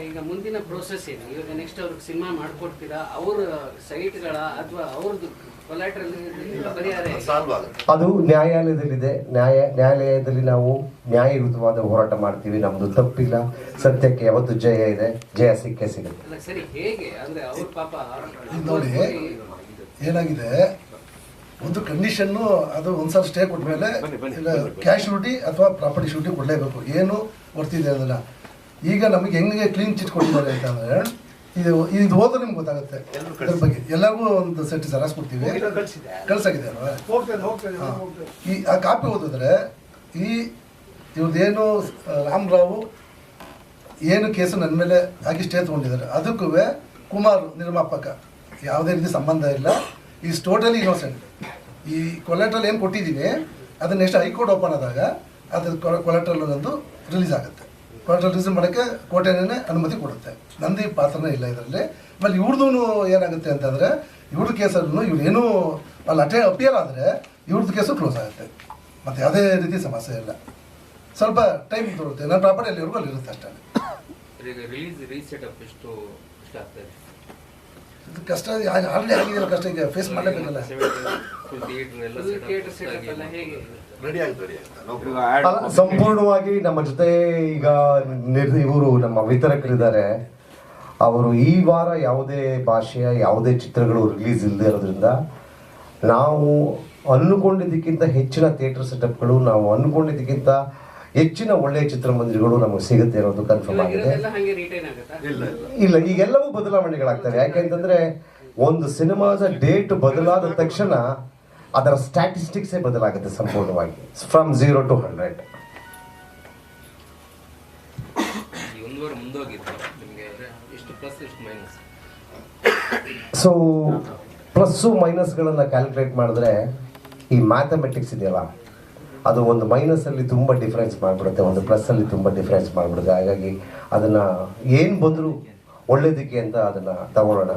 ಈಗ ಮುಂದಿನ ಪ್ರೋಸೆಸ್ ಏನು? ಇವಾಗ ನೆಕ್ಸ್ಟ್ ಅವ್ರಿಗೆ ಸಿನಿಮಾ ಮಾಡ್ಕೊಡ್ತೀರಾ? ಅವ್ರ ಸೈಟ್ಗಳ ಅಥವಾ ಅವ್ರದ್ದು ಅದು ನ್ಯಾಯಾಲಯದಲ್ಲಿದೆ. ನ್ಯಾಯ ನ್ಯಾಯಾಲಯದಲ್ಲಿ ನಾವು ನ್ಯಾಯಯುತವಾದ ಹೋರಾಟ ಮಾಡ್ತೀವಿ. ನಮ್ದು ತಪ್ಪಿಲ್ಲ. ಸತ್ಯಕ್ಕೆ ಯಾವತ್ತು ಜಯ ಇದೆ. ಜಯ ಸಿಕ್ಕೇ ಸಿಗುತ್ತೆ. ಅಲ್ಲ ಸರಿ ಹೇಗೆ? ಅಂದ್ರೆ ಅವ್ರ ಪಾಪ ನೋಡಿ ಏನಾಗಿದೆ? ಒಂದು ಕಂಡೀಷನ್ನು ಅದು ಒಂದ್ಸಲ ಸ್ಟೇ ಕೊಟ್ಟಮೇಲೆ ಇಲ್ಲ ಕ್ಯಾಶ್ ಶೂಟಿ ಅಥವಾ ಪ್ರಾಪರ್ಟಿ ಶೂಟಿ ಕೊಡಲೇಬೇಕು. ಏನು ಬರ್ತಿದೆ ಅದನ್ನ? ಈಗ ನಮಗೆ ಹೆಂಗೆ ಕ್ಲೀನ್ ಚಿಟ್ ಕೊಟ್ಟಿದ್ದಾರೆ ಅಂತಂದ್ರೆ ಇದು ಇದು ಹೋದ್ರೆ ನಿಮ್ಗೆ ಗೊತ್ತಾಗುತ್ತೆ. ಇದ್ರ ಬಗ್ಗೆ. ಎಲ್ಲರಿಗೂ ಒಂದು ಸೆಟ್ ಸರಸ್ ಕೊಡ್ತೀವಿ. ಕಳ್ಸಾಗಿದೆ ಅಲ್ವಾ? ಹಾ. ಈ ಆ ಕಾಪಿ ಓದಿದ್ರೆ ಈ ಇವ್ರದ್ದೇನು ರಾಮರಾವು ಏನು ಕೇಸು ನನ್ನ ಮೇಲೆ ಹಾಗೆ ಸ್ಟೇ ತೊಗೊಂಡಿದ್ದಾರೆ. ಅದಕ್ಕೂ ಕುಮಾರ್ ನಿರ್ಮಾಪಕ ಯಾವುದೇ ರೀತಿ ಸಂಬಂಧ ಇಲ್ಲ. ಈಸ್ ಟೋಟಲಿ ಇನ್ನೋಸೆಂಟ್ ಈ ಕೊಲೆಟ್ರಲ್ ಏನು ಕೊಟ್ಟಿದ್ದೀನಿ ಅದನ್ನ ನೆಕ್ಸ್ಟ್ ಹೈಕೋರ್ಟ್ ಓಪನ್ ಆದಾಗ ಅದು ಕೊಲೆಟ್ರಲ್ ಒಂದು ರಿಲೀಸ್ ಆಗುತ್ತೆ. ರಿಲೀಸ್ ಮಾಡೋಕ್ಕೆ ಕೋಟೆನೇ ಅನುಮತಿ ಕೊಡುತ್ತೆ. ನಂದಿ ಪಾತ್ರನೇ ಇಲ್ಲ ಇದರಲ್ಲಿ. ಆಮೇಲೆ ಇವ್ರದ್ದು ಏನಾಗುತ್ತೆ ಅಂತಂದರೆ ಇವ್ರ ಕೇಸಲ್ಲೂ ಇವ್ರು ಏನೂ ಅಲ್ಲಿ ಅಟೆ ಅಪಿಯರ್ ಆದರೆ ಇವ್ರದ್ದು ಕೇಸು ಕ್ಲೋಸ್ ಆಗುತ್ತೆ. ಮತ್ತು ಯಾವುದೇ ರೀತಿ ಸಮಸ್ಯೆ ಇಲ್ಲ. ಸ್ವಲ್ಪ ಟೈಮ್ ತಗೊಳುತ್ತೆ ನನ್ನ ಪ್ರಾಪರ್ಟಿ ಅಲ್ಲಿವರೆಗೂ ಅಲ್ಲಿ ಇರುತ್ತೆ ಅಷ್ಟೇ. ಕಷ್ಟ ಆಲ್ರೆಡಿ ಆಗಿದೆಯಲ್ಲ ಕಷ್ಟ. ಈಗ ಫೇಸ್ ಮಾಡಲೇಬೇಕಲ್ಲ. ರೆಡಿ ರೆಡಿ ಸಂಪೂರ್ಣವಾಗಿ ನಮ್ಮ ಜೊತೆ ಈಗ ಇವರು ನಮ್ಮ ವಿತರಕರಿದ್ದಾರೆ. ಅವರು ಈ ವಾರ ಯಾವುದೇ ಭಾಷೆಯ ಯಾವುದೇ ಚಿತ್ರಗಳು ರಿಲೀಸ್ ಇಲ್ಲದೆ ಇರೋದ್ರಿಂದ ನಾವು ಅಂದುಕೊಂಡಿದ್ದಕ್ಕಿಂತ ಹೆಚ್ಚಿನ ಥಿಯೇಟರ್ ಸೆಟಪ್ಗಳು ನಾವು ಅಂದ್ಕೊಂಡಿದ್ದಕ್ಕಿಂತ ಹೆಚ್ಚಿನ ಒಳ್ಳೆಯ ಚಿತ್ರಮಂದಿರಗಳು ನಮಗೆ ಸಿಗುತ್ತೆ ಅನ್ನೋದು ಕನ್ಫರ್ಮ್ ಆಗಿದೆ. ಇಲ್ಲ ಈಗೆಲ್ಲವೂ ಬದಲಾವಣೆಗಳಾಗ್ತವೆ. ಯಾಕೆಂತಂದ್ರೆ ಒಂದು ಸಿನಿಮಾದ ಡೇಟ್ ಬದಲಾದ ತಕ್ಷಣ ಅದರ ಸ್ಟ್ಯಾಟಿಸ್ಟಿಕ್ಸೇ ಬದಲಾಗುತ್ತೆ ಸಂಪೂರ್ಣವಾಗಿ. From zero to hundred so plus ಮೈನಸ್ಗಳನ್ನು calculate ಮಾಡಿದ್ರೆ ಈ ಮ್ಯಾಥಮೆಟಿಕ್ಸ್ ಇದೆಯಲ್ಲ ಅದು ಒಂದು ಮೈನಸಲ್ಲಿ ತುಂಬ ಡಿಫ್ರೆನ್ಸ್ ಮಾಡಿಬಿಡುತ್ತೆ ಒಂದು ಪ್ಲಸ್ಸಲ್ಲಿ ತುಂಬ ಡಿಫ್ರೆನ್ಸ್ ಮಾಡಿಬಿಡುತ್ತೆ. ಹಾಗಾಗಿ ಅದನ್ನು ಏನು ಬಂದರೂ ಒಳ್ಳೇದಕ್ಕೆ ಅಂತ ಅದನ್ನು ತಗೊಳ್ಳೋಣ.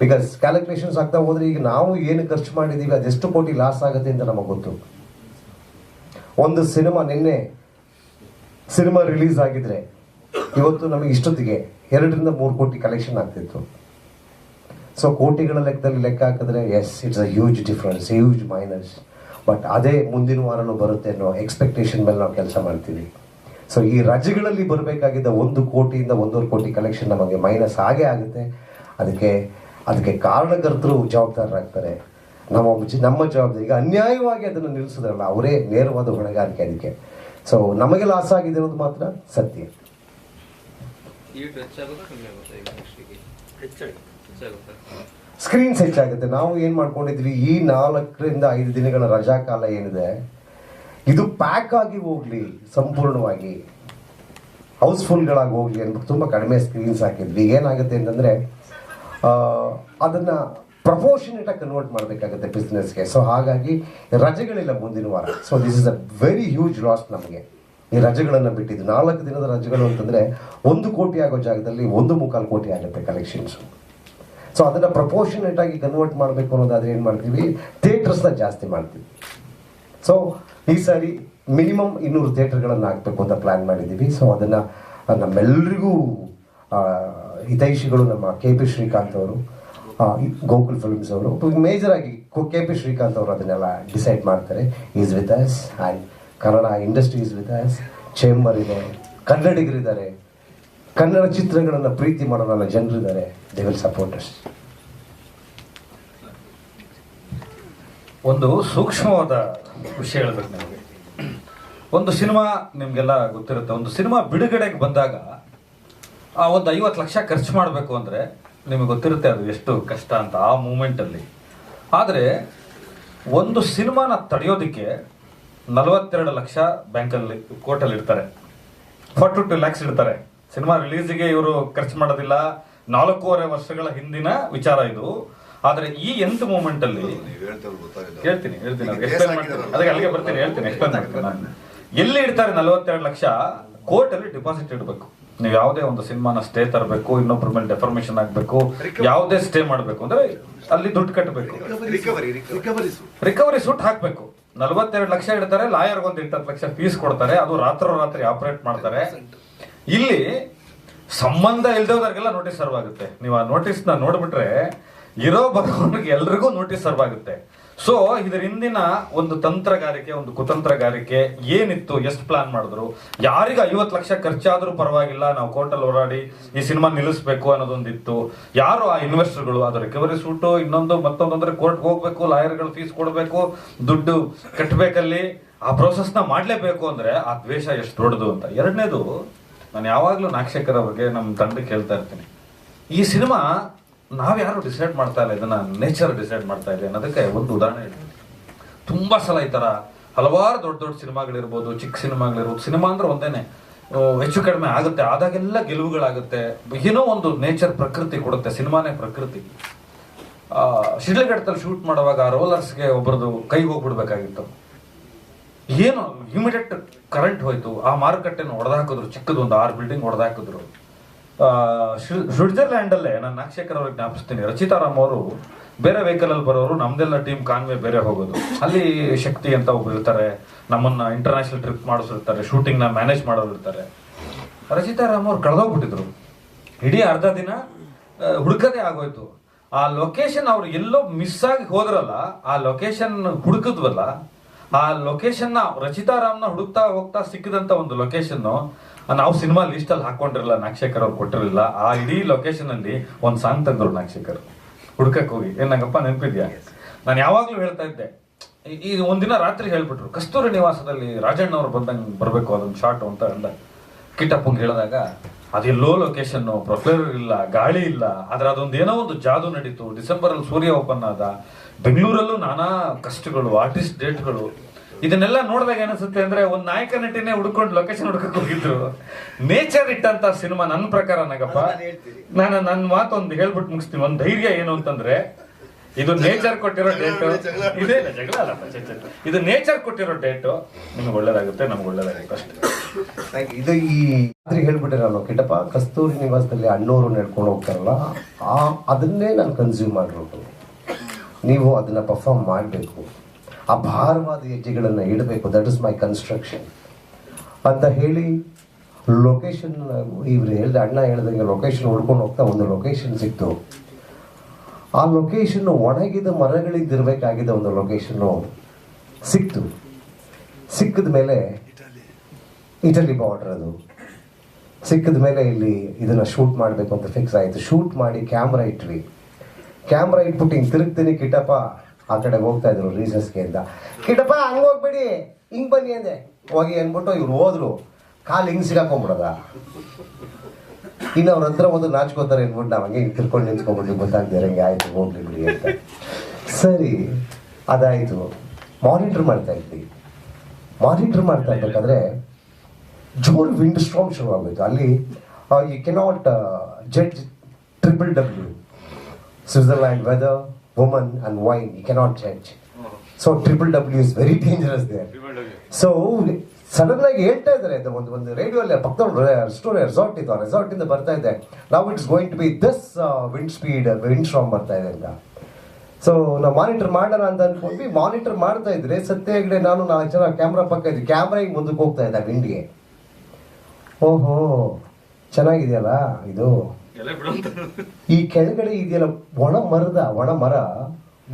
ಬಿಕಾಸ್ ಕ್ಯಾಲ್ಕುಲೇಷನ್ಸ್ ಆಗ್ತಾ ಹೋದ್ರೆ ಈಗ ನಾವು ಏನು ಖರ್ಚು ಮಾಡಿದ್ದೀವಿ ಅದೆಷ್ಟು ಕೋಟಿ ಲಾಸ್ ಆಗುತ್ತೆ ಅಂತ ನಮಗೆ ಗೊತ್ತು. ಒಂದು ಸಿನಿಮಾ ನಿನ್ನೆ ಸಿನಿಮಾ ರಿಲೀಸ್ ಆಗಿದ್ರೆ, ಇವತ್ತು ನಮಗೆ ಇಷ್ಟೊತ್ತಿಗೆ ಎರಡರಿಂದ ಮೂರು ಕೋಟಿ ಕಲೆಕ್ಷನ್ ಆಗ್ತಿತ್ತು. ಸೊ ಕೋಟಿಗಳ ಲೆಕ್ಕದಲ್ಲಿ ಲೆಕ್ಕ ಹಾಕಿದ್ರೆ yes it's a huge difference huge minus but ಅದೇ ಮುಂದಿನ ವಾರನೂ ಬರುತ್ತೆ ಅನ್ನೋ ಎಕ್ಸ್ಪೆಕ್ಟೇಷನ್ ಮೇಲೆ ನಾವು ಕೆಲಸ ಮಾಡ್ತೀವಿ. ಸೊ ಈ ರಜೆಗಳಲ್ಲಿ ಬರಬೇಕಾಗಿದ್ದ ಒಂದು ಕೋಟಿಯಿಂದ ಒಂದೂವರೆ ಕೋಟಿ ಕಲೆಕ್ಷನ್ ನಮಗೆ ಮೈನಸ್ ಆಗೇ ಆಗುತ್ತೆ. ಅದಕ್ಕೆ ಅದಕ್ಕೆ ಕಾರಣಕರ್ತರು ಜವಾಬ್ದಾರರಾಗ್ತಾರೆ. ನಮ್ಮ ನಮ್ಮ ಜವಾಬ್ದಾರಿ. ಈಗ ಅನ್ಯಾಯವಾಗಿ ಅದನ್ನು ನಿಲ್ಲಿಸಿದ್ರಲ್ಲ ಅವರೇ ನೇರವಾದ ಹೊಣೆಗಾರಿಕೆ ಅದಕ್ಕೆ. ಸೊ ನಮಗೆ ಲಾಸ್ ಆಗಿದೆ ಅನ್ನೋದು ಮಾತ್ರ ಸತ್ಯ. ಸ್ಕ್ರೀನ್ಸ್ ಹೆಚ್ಚಾಗುತ್ತೆ. ನಾವು ಏನು ಮಾಡ್ಕೊಂಡಿದ್ವಿ? ಈ ನಾಲ್ಕರಿಂದ ಐದು ದಿನಗಳ ರಜಾ ಕಾಲ ಏನಿದೆ ಇದು ಪ್ಯಾಕ್ ಆಗಿ ಹೋಗ್ಲಿ, ಸಂಪೂರ್ಣವಾಗಿ. ಹೌಸ್ಫುಲ್ಗಳಾಗಿ ಹೋಗ್ಲಿ ಅಂದ್ಬಿಟ್ಟು ತುಂಬ ಕಡಿಮೆ ಸ್ಕ್ರೀನ್ಸ್ ಹಾಕಿದ್ವಿ. ಏನಾಗುತ್ತೆ ಅಂತಂದರೆ ಅದನ್ನು ಪ್ರಪೋರ್ಷನೇಟಾಗಿ ಕನ್ವರ್ಟ್ ಮಾಡಬೇಕಾಗುತ್ತೆ ಬಿಸ್ನೆಸ್ಗೆ ಸೊ ಹಾಗಾಗಿ ರಜೆಗಳಿಲ್ಲ ಮುಂದಿನ ವಾರ. So this is a very huge loss ನಮಗೆ. ಈ ರಜೆಗಳನ್ನು ಬಿಟ್ಟಿದ್ದು. ನಾಲ್ಕು ದಿನದ ರಜೆಗಳು ಅಂತಂದರೆ, ಒಂದು ಕೋಟಿ ಆಗೋ ಜಾಗದಲ್ಲಿ ಒಂದು ಮುಕ್ಕಾಲು ಕೋಟಿ ಆಗುತ್ತೆ ಕಲೆಕ್ಷನ್ಸ್ ಸೊ ಅದನ್ನು ಪ್ರಪೋರ್ಷನೇಟ್ ಆಗಿ ಕನ್ವರ್ಟ್ ಮಾಡಬೇಕು ಅನ್ನೋದಾದ್ರೆ ಏನು ಮಾಡ್ತೀವಿ? ಥಿಯೇಟರ್ಸ್ನ ಜಾಸ್ತಿ ಮಾಡ್ತೀವಿ. ಸೊ ಈ ಸಾರಿ ಮಿನಿಮಮ್ ಇನ್ನೂರು ಥಿಯೇಟರ್ಗಳನ್ನು ಹಾಕಬೇಕು ಅಂತ ಪ್ಲ್ಯಾನ್ ಮಾಡಿದ್ದೀವಿ. ಸೊ ಅದನ್ನು ನಮ್ಮೆಲ್ಲರಿಗೂ ಹಿತೈಷಿಗಳು ನಮ್ಮ ಕೆ ಪಿ ಶ್ರೀಕಾಂತ್ ಅವರು ಗೋಕುಲ್ ಫಿಲ್ಮ್ಸ್ ಅವರು ಮೇಜರ್ ಆಗಿ ಕೆ ಪಿ ಶ್ರೀಕಾಂತ್ ಅವರು ಅದನ್ನೆಲ್ಲ ಡಿಸೈಡ್ ಮಾಡ್ತಾರೆ. Is with us and Kannada industries with us chamber ಇದೆ. ಕನ್ನಡಿಗರಿದ್ದಾರೆ. ಕನ್ನಡ ಚಿತ್ರಗಳನ್ನು ಪ್ರೀತಿ ಮಾಡೋ ನನ್ನ ಜನರಿದ್ದಾರೆ. ದೇ ವಿಲ್ ಸಪೋರ್ಟ್ ಅಸ್ ಒಂದು ಸೂಕ್ಷ್ಮವಾದ ವಿಷಯ ಹೇಳ್ಬೇಕು ನಿಮಗೆ. ಒಂದು ಸಿನಿಮಾ ನಿಮಗೆಲ್ಲ ಗೊತ್ತಿರುತ್ತೆ. ಒಂದು ಸಿನಿಮಾ ಬಿಡುಗಡೆಗೆ ಬಂದಾಗ ಆ ಒಂದು ಐವತ್ತು ಲಕ್ಷ ಖರ್ಚು ಮಾಡಬೇಕು ಅಂದರೆ ನಿಮಗೆ ಗೊತ್ತಿರುತ್ತೆ ಅದು ಎಷ್ಟು ಕಷ್ಟ ಅಂತ ಆ ಮೂಮೆಂಟಲ್ಲಿ ಆದರೆ ಒಂದು ಸಿನಿಮಾನ ತಡೆಯೋದಕ್ಕೆ ನಲವತ್ತೆರಡು ಲಕ್ಷ ಬ್ಯಾಂಕಲ್ಲಿ ಕೋರ್ಟಲ್ಲಿ ಇರ್ತಾರೆ ಫಾರ್ಟಿ ಟು ಲ್ಯಾಕ್ಸ್ ಇಡ್ತಾರೆ. ಸಿನಿಮಾ ರಿಲೀಸಿಗೆ ಇವರು ಖರ್ಚು ಮಾಡೋದಿಲ್ಲ. ನಾಲ್ಕೂವರೆ ವರ್ಷಗಳ ಹಿಂದಿನ ವಿಚಾರ ಇದು. ಆದರೆ ಈ ಎಂತ ಮೂಮೆಂಟ್ ಅಲ್ಲಿ ನೀವು ಹೇಳ್ತಾರೆ ಗೊತ್ತಾಗಿಲ್ಲ ಹೇಳ್ತೀನಿ ಹೇಳ್ತೀನಿ. ಈಗ ಎಕ್ಸ್ಪ್ಲೇನ್ ಮಾಡ್ತೀನಿ. ಅದಕ್ಕೆ ಅಲ್ಲಿಗೆ ಬರ್ತೀನಿ ಹೇಳ್ತೀನಿ ಎಕ್ಸ್ಪ್ಲೈನ್ ಮಾಡ್ತೀನಿ ನಾನು. ಎಲ್ಲಿ ಇಡ್ತಾರೆ ನಲವತ್ತೆರಡು ಲಕ್ಷ? ಕೋರ್ಟ್ ಅಲ್ಲಿ ಡಿಪಾಸಿಟ್ ಇಡಬೇಕು. ನೀವು ಯಾವುದೇ ಒಂದು ಸಿನಿಮಾನ ಸ್ಟೇ ತರಬೇಕು ಇನ್ನೊಬ್ಬರ ಮೇಲೆ ಡೆಫರ್ಮೇಷನ್ ಆಗಬೇಕು ಯಾವುದೇ ಸ್ಟೇ ಮಾಡಬೇಕು. ಅಂದ್ರೆ ಅಲ್ಲಿ ದುಡ್ಡು ಕಟ್ಟಬೇಕು ರಿಕವರಿ ರಿಕವರಿ ಸೂಟ್ ಹಾಕ್ಬೇಕು. ನಲವತ್ತೆರಡು ಲಕ್ಷ ಇಡ್ತಾರೆ ಲಾಯರ್ ಒಂದು ಇಪ್ಪತ್ತು ಲಕ್ಷ ಫೀಸ್ ಕೊಡ್ತಾರೆ ಅದು ರಾತ್ರೋರಾತ್ರಿ ಆಪರೇಟ್ ಮಾಡ್ತಾರೆ. ಇಲ್ಲಿ ಸಂಬಂಧ ಇಲ್ದವ್ರಿಗೆಲ್ಲ ನೋಟಿಸ್ ಸರ್ವ್ ಆಗುತ್ತೆ. ನೀವು ಆ ನೋಟಿಸ್ನ ನೋಡ್ಬಿಟ್ರೆ ಇರೋ ಬರೋರಿಗೆ ಎಲ್ರಿಗೂ ನೋಟಿಸ್ ಸರ್ವ್ ಆಗುತ್ತೆ. ಸೊ ಇದರ ಹಿಂದಿನ ಒಂದು ತಂತ್ರಗಾರಿಕೆ, ಒಂದು ಕುತಂತ್ರಗಾರಿಕೆ ಏನಿತ್ತು, ಎಷ್ಟು ಪ್ಲಾನ್ ಮಾಡಿದ್ರು? ಯಾರಿಗೆ ಐವತ್ತು ಲಕ್ಷ ಖರ್ಚಾದರೂ ಪರವಾಗಿಲ್ಲ, ನಾವು ಕೋರ್ಟಲ್ಲಿ ಹೋರಾಡಿ ಈ ಸಿನಿಮಾ ನಿಲ್ಲಿಸ್ಬೇಕು ಅನ್ನೋದೊಂದಿತ್ತು. ಯಾರು ಆ ಇನ್ವೆಸ್ಟರ್ಗಳು ಅದು ರಿಕವರಿ ಸೂಟು ಇನ್ನೊಂದು, ಮತ್ತೊಂದು ಅಂದ್ರೆ ಕೋರ್ಟ್ ಹೋಗ್ಬೇಕು ಲಾಯರ್ಗಳು ಫೀಸ್ ಕೊಡಬೇಕು, ದುಡ್ಡು ಕಟ್ಟಬೇಕಲ್ಲಿ ಆ ಪ್ರೋಸೆಸ್ನ ಮಾಡಲೇಬೇಕು ಅಂದ್ರೆ ಆ ದ್ವೇಷ ಎಷ್ಟು ದೊಡ್ಡದು ಅಂತ. ಎರಡನೇದು, ನಾನು ಯಾವಾಗಲೂ ನಾಕ್ಷಕರ ಬಗ್ಗೆ ನಮ್ಮ ತಂಡಕ್ಕೆ ಹೇಳ್ತಾ ಇರ್ತೀನಿ. ಈ ಸಿನಿಮಾ ನಾವ್ಯಾರು ಡಿಸೈಡ್ ಮಾಡ್ತಾ ಇಲ್ಲ, ಇದನ್ನ ನೇಚರ್ ಡಿಸೈಡ್ ಮಾಡ್ತಾ ಇದೆ ಅನ್ನೋದಕ್ಕೆ ಒಂದು ಉದಾಹರಣೆ ಹೇಳ್ತೀನಿ. ತುಂಬಾ ಸಲ ಈ ತರ ಹಲವಾರು ದೊಡ್ಡ ದೊಡ್ಡ ಸಿನಿಮಾಗಳಿರ್ಬೋದು, ಚಿಕ್ಕ ಸಿನಿಮಾಗಳಿರ್ಬೋದು, ಸಿನಿಮಾ ಅಂದ್ರೆ ಒಂದೇನೆ ಹೆಚ್ಚು ಕಡಿಮೆ ಆಗುತ್ತೆ, ಆದಾಗೆಲ್ಲ ಗೆಲುವುಗಳಾಗುತ್ತೆ. ಏನೋ ಒಂದು ನೇಚರ್ ಪ್ರಕೃತಿ ಕೊಡುತ್ತೆ, ಸಿನಿಮಾನೇ ಪ್ರಕೃತಿ. ಶಿಡ್ಲಘಟ್ಟದಲ್ಲಿ ಶೂಟ್ ಮಾಡುವಾಗ ರೋಲರ್ಸ್ಗೆ ಒಬ್ಬರದು ಕೈ ಹೋಗ್ಬಿಡ್ಬೇಕಾಗಿತ್ತು. ಏನು ಇಮಿಡಿಯೇಟ್ ಕರೆಂಟ್ ಹೋಯ್ತು, ಆ ಮಾರುಕಟ್ಟೆನ ಹೊಡೆದಾಕಿದ್ರು ಚಿಕ್ಕದೊಂದು ಆರು ಬಿಲ್ಡಿಂಗ್ ಹೊಡೆದಾಕಿದ್ರು ಸ್ವಿಟ್ಜರ್ಲ್ಯಾಂಡ್ ಅಲ್ಲೇ ನಾನು ನಾಗಶೇಖರ್ ಅವ್ರಿಗೆ ಜ್ಞಾಪಿಸ್ತೀನಿ. ರಚಿತಾರಾಮ್ ಅವರು ಬೇರೆ ವೆಹಿಕಲ್ ಅಲ್ಲಿ ಬರೋರು ನಮ್ದೆಲ್ಲ ಟೀಮ್ ಕಾನ್ವೆ ಬೇರೆ ಹೋಗೋದು. ಅಲ್ಲಿ ಶಕ್ತಿ ಅಂತ ಒಬ್ರು ಇರ್ತಾರೆ. ನಮ್ಮನ್ನ ಇಂಟರ್ನ್ಯಾಷನಲ್ ಟ್ರಿಪ್ ಮಾಡಿಸಿರ್ತಾರೆ ಶೂಟಿಂಗ್ನ ಮ್ಯಾನೇಜ್ ಮಾಡೋರು ಇರ್ತಾರೆ. ರಚಿತಾರಾಮ್ ಅವ್ರು ಕಳೆದೋಗ್ಬಿಟ್ಟಿದ್ರು. ಇಡೀ ಅರ್ಧ ದಿನ ಹುಡುಕದೇ ಆಗೋಯ್ತು. ಆ ಲೊಕೇಶನ್ ಅವ್ರು ಎಲ್ಲೋ ಮಿಸ್ ಆಗಿ ಹೋದ್ರಲ್ಲ, ಆ ಲೊಕೇಶನ್ ಹುಡುಕಿದ್ವಲ್ಲ, ಆ ಲೊಕೇಶನ್ ರಚಿತಾರಾಮ್ನ ಹುಡುಕ್ತಾ ಹೋಗ್ತಾ ಸಿಕ್ಕಿದಂತ ಒಂದು ಲೊಕೇಶನ್ ನಾವು ಸಿನಿಮಾ ಲಿಸ್ಟ್ ಅಲ್ಲಿ ಹಾಕೊಂಡಿರಲ್ಲ ನಾಗಶೇಖರ್ ಅವ್ರು ಕೊಟ್ಟಿರಲಿಲ್ಲ. ಆ ಇಡೀ ಲೊಕೇಶನ್ ಅಲ್ಲಿ ಒಂದ್ ಸಾಂಗ್ ತಂದ್ರು ನಾಗಶೇಖರ್. ಹುಡ್ಕಕ್ ಹೋಗಿ. ಏನ್ ನಂಗಪ್ಪ ನೆನಪಿದ್ಯಾ? ನಾನು ಯಾವಾಗ್ಲೂ ಹೇಳ್ತಾ ಇದ್ದೆ. ಈ- ಒಂದಿನ ರಾತ್ರಿ ಹೇಳ್ಬಿಟ್ರು ಕಸ್ತೂರಿ ನಿವಾಸದಲ್ಲಿ ರಾಜಣ್ಣ ಅವ್ರು ಬಂದಂಗ್ ಬರ್ಬೇಕು ಅದೊಂದು ಶಾರ್ಟ್ ಅಂತ ಅಂದ. ಕಿಟ್ಟಪ್ಪಂಗೆ ಹೇಳಿದಾಗ ಅದೆಲ್ಲೋ ಲೊಕೇಶನ್ ಪ್ರೊಫೈಲರ್ ಇಲ್ಲ ಗಾಳಿ ಇಲ್ಲ ಆದ್ರೆ ಅದೊಂದು ಏನೋ ಒಂದು ಜಾದು ನಡೀತು. ಡಿಸೆಂಬರ್ ಅಲ್ಲಿ ಸೂರ್ಯ ಓಪನ್ ಆದ. ಬೆಂಗಳೂರಲ್ಲೂ ನಾನಾ ಕಷ್ಟಗಳು ಆರ್ಟಿಸ್ಟ್ ಡೇಟ್ಗಳು ಇದನ್ನೆಲ್ಲ ನೋಡಿದಾಗ ಏನಿಸುತ್ತೆ ಅಂದ್ರೆ ಒಂದು ನಾಯಕ ನಟಿನೇ ಹುಡ್ಕೊಂಡು ಲೊಕೇಶನ್ ಹುಡ್ಕಕ್ ಹೋಗಿದ್ರು. ನೇಚರ್ ಇಟ್ಟಂತ ಸಿನಿಮಾ ನನ್ನ ಪ್ರಕಾರ ನಗಪ್ಪ. ನಾನು ನನ್ನ ಮಾತು ಒಂದು ಹೇಳ್ಬಿಟ್ಟು ಮುಗಿಸ್ತೀನಿ. ಒಂದು ಧೈರ್ಯ ಏನು ಅಂತಂದ್ರೆ ಇದು ನೇಚರ್ ಕೊಟ್ಟಿರೋ ಡೇಟ್ ಇದೇ ಇಲ್ಲ, ಜಗಳ ಅಲ್ಲ ಛೆ, ಛೆ. ಇದು ನೇಚರ್ ಕೊಟ್ಟಿರೋ ಡೇಟ್ ನಿಮ್ಗೆ ಒಳ್ಳೇದಾಗುತ್ತೆ ನಮ್ಗೆ ಒಳ್ಳೇದಾಗುತ್ತೆ ಅಷ್ಟೇ. ಇದು ಈ ರಾತ್ರಿ ಹೇಳ್ಬಿಟ್ಟಿರಲ್ಲ ಕಿಟ್ಟಪ್ಪ ಕಸ್ತೂರಿ ನಿವಾಸದಲ್ಲಿ ಅಣ್ಣವರು ನಡ್ಕೊಂಡು ಹೋಗ್ತಾರಲ್ಲ ಆ ಅದನ್ನೇ ನಾನು ಕನ್ಸ್ಯೂಮ್ ಮಾಡಿರೋದು. ನೀವು ಅದನ್ನ ಪರ್ಫಾರ್ಮ್ ಮಾಡಬೇಕು. ಆ ಭಾರವಾದ ಹೆಜ್ಜೆಗಳನ್ನು ಇಡಬೇಕು. ದಟ್ ಇಸ್ ಮೈ ಕನ್ಸ್ಟ್ರಕ್ಷನ್ ಅಂತ ಹೇಳಿ ಲೊಕೇಶನ್ ಇವ್ರು ಹೇಳಿದ, ಅಣ್ಣ ಹೇಳಿದಂಗೆ ಲೊಕೇಶನ್ ಉಳ್ಕೊಂಡು ಹೋಗ್ತಾ ಒಂದು ಲೊಕೇಶನ್ ಸಿಕ್ತು. ಆ ಲೊಕೇಶನ್ ಒಣಗಿದ ಮರಗಳಿದ್ದಿರಬೇಕಾಗಿದ್ದ ಒಂದು ಲೊಕೇಶನ್ನು ಸಿಕ್ತು. ಸಿಕ್ಕಿದ ಮೇಲೆ ಇಟಲಿ ಬಾರ್ಡರ್ ಅದು. ಸಿಕ್ಕಿದ ಮೇಲೆ ಇಲ್ಲಿ ಇದನ್ನ ಶೂಟ್ ಮಾಡಬೇಕು ಅಂತ ಫಿಕ್ಸ್ ಆಯಿತು. ಶೂಟ್ ಮಾಡಿ ಕ್ಯಾಮ್ರಾ ಇಟ್ವಿ. ಕ್ಯಾಮ್ರಾ ಇಟ್ಬಿಟ್ಟು ಹಿಂಗೆ ತಿರುಗ್ತೀನಿ, ಕಿಟಪ್ಪ ಆ ಕಡೆ ಹೋಗ್ತಾ ಇದ್ರು ರೀಸನ್ಸ್ಗೆ ಅಂತ. ಕಿಡಪ ಹಂಗೆ ಹೋಗ್ಬೇಡಿ. ಹಿಂಗೆ ಬನ್ನಿ ಅಂದೆ. ಹೋಗಿ ಅಂದ್ಬಿಟ್ಟು ಇವ್ರು ಹೋದ್ರು. ಕಾಲು ಹಿಂಗೆ ಸಿಗಾಕೊಂಬಿಡದ ಇನ್ನು ಅವ್ರ ಹತ್ರ ಒಂದು ನಾಚ್ಕೋತಾರೆ ಅಂದ್ಬಿಟ್ಟು ನಾವು ಹಂಗೆ ತಿರ್ಕೊಂಡು ನಿಂತ್ಕೊಂಡ್ಬಿಟ್ಟು ಗೊತ್ತಾಗ್ತಾರೆ ಹಂಗೆ ಆಯ್ತು, ಹೋಗ್ಲಿ ಬಿಡಿ ಅಂತ. ಸರಿ, ಅದಾಯಿತು. ಮಾನಿಟ್ರ್ ಮಾಡ್ತಾ ಇದ್ವಿ. ಮಾನಿಟ್ರ್ ಮಾಡ್ತಾ ಇರ್ಬೇಕಾದ್ರೆ ಜೋರ್ ವಿಂಡ್ ಸ್ಟ್ರಾಂಗ್ ಶುರು ಆಗೋಯ್ತು ಅಲ್ಲಿ you cannot judge triple W Switzerland weather woman and wine You cannot judge. So triple W is very dangerous there so sudden ಆಗಿ ಹೇಳ್ತಾ ಇದ್ದಾರೆ ಒಂದು ಒಂದು ರೇಡಿಯೋ ಅಲ್ಲಿ ಪಕ್ಕದ ಸ್ಟೋರಿ ರೆಸಾರ್ಟ್ ಇತ್ತು ಆ ರೆಸಾರ್ಟ್ ಇಂದ ಬರ್ತಾ ಇದೆ. ನಾವು it's going to be this wind speed wind storm ಬರ್ತಾ ಇದೆ ಅಂತ. ಸೊ ನಾವು ಮಾನಿಟರ್ ಮಾಡೋಣ ಅಂತ ಅನ್ಕೊಂಡ್ವಿ. ಮಾನಿಟರ್ ಮಾಡ್ತಾ ಇದ್ರೆ ಸತ್ಯ ಹೆಗ್ಡೆ ನಾನು ನಾಲ್ಕು ಜನ ಕ್ಯಾಮ್ರಾ ಪಕ್ಕ ಇದ್ವಿ. ಕ್ಯಾಮ್ರಾ ಹಿಂಗೆ ಮುಂದಕ್ಕೆ ಹೋಗ್ತಾ ಇದ್ದ ವಿಂಡ್ಗೆ ಓಹೋ ಚೆನ್ನಾಗಿದೆಯಲ್ಲ ಇದು? ಈ ಕೆಳಗಡೆ ಇದೆಯಲ್ಲ ಒಣ ಮರದ ಒಣ ಮರ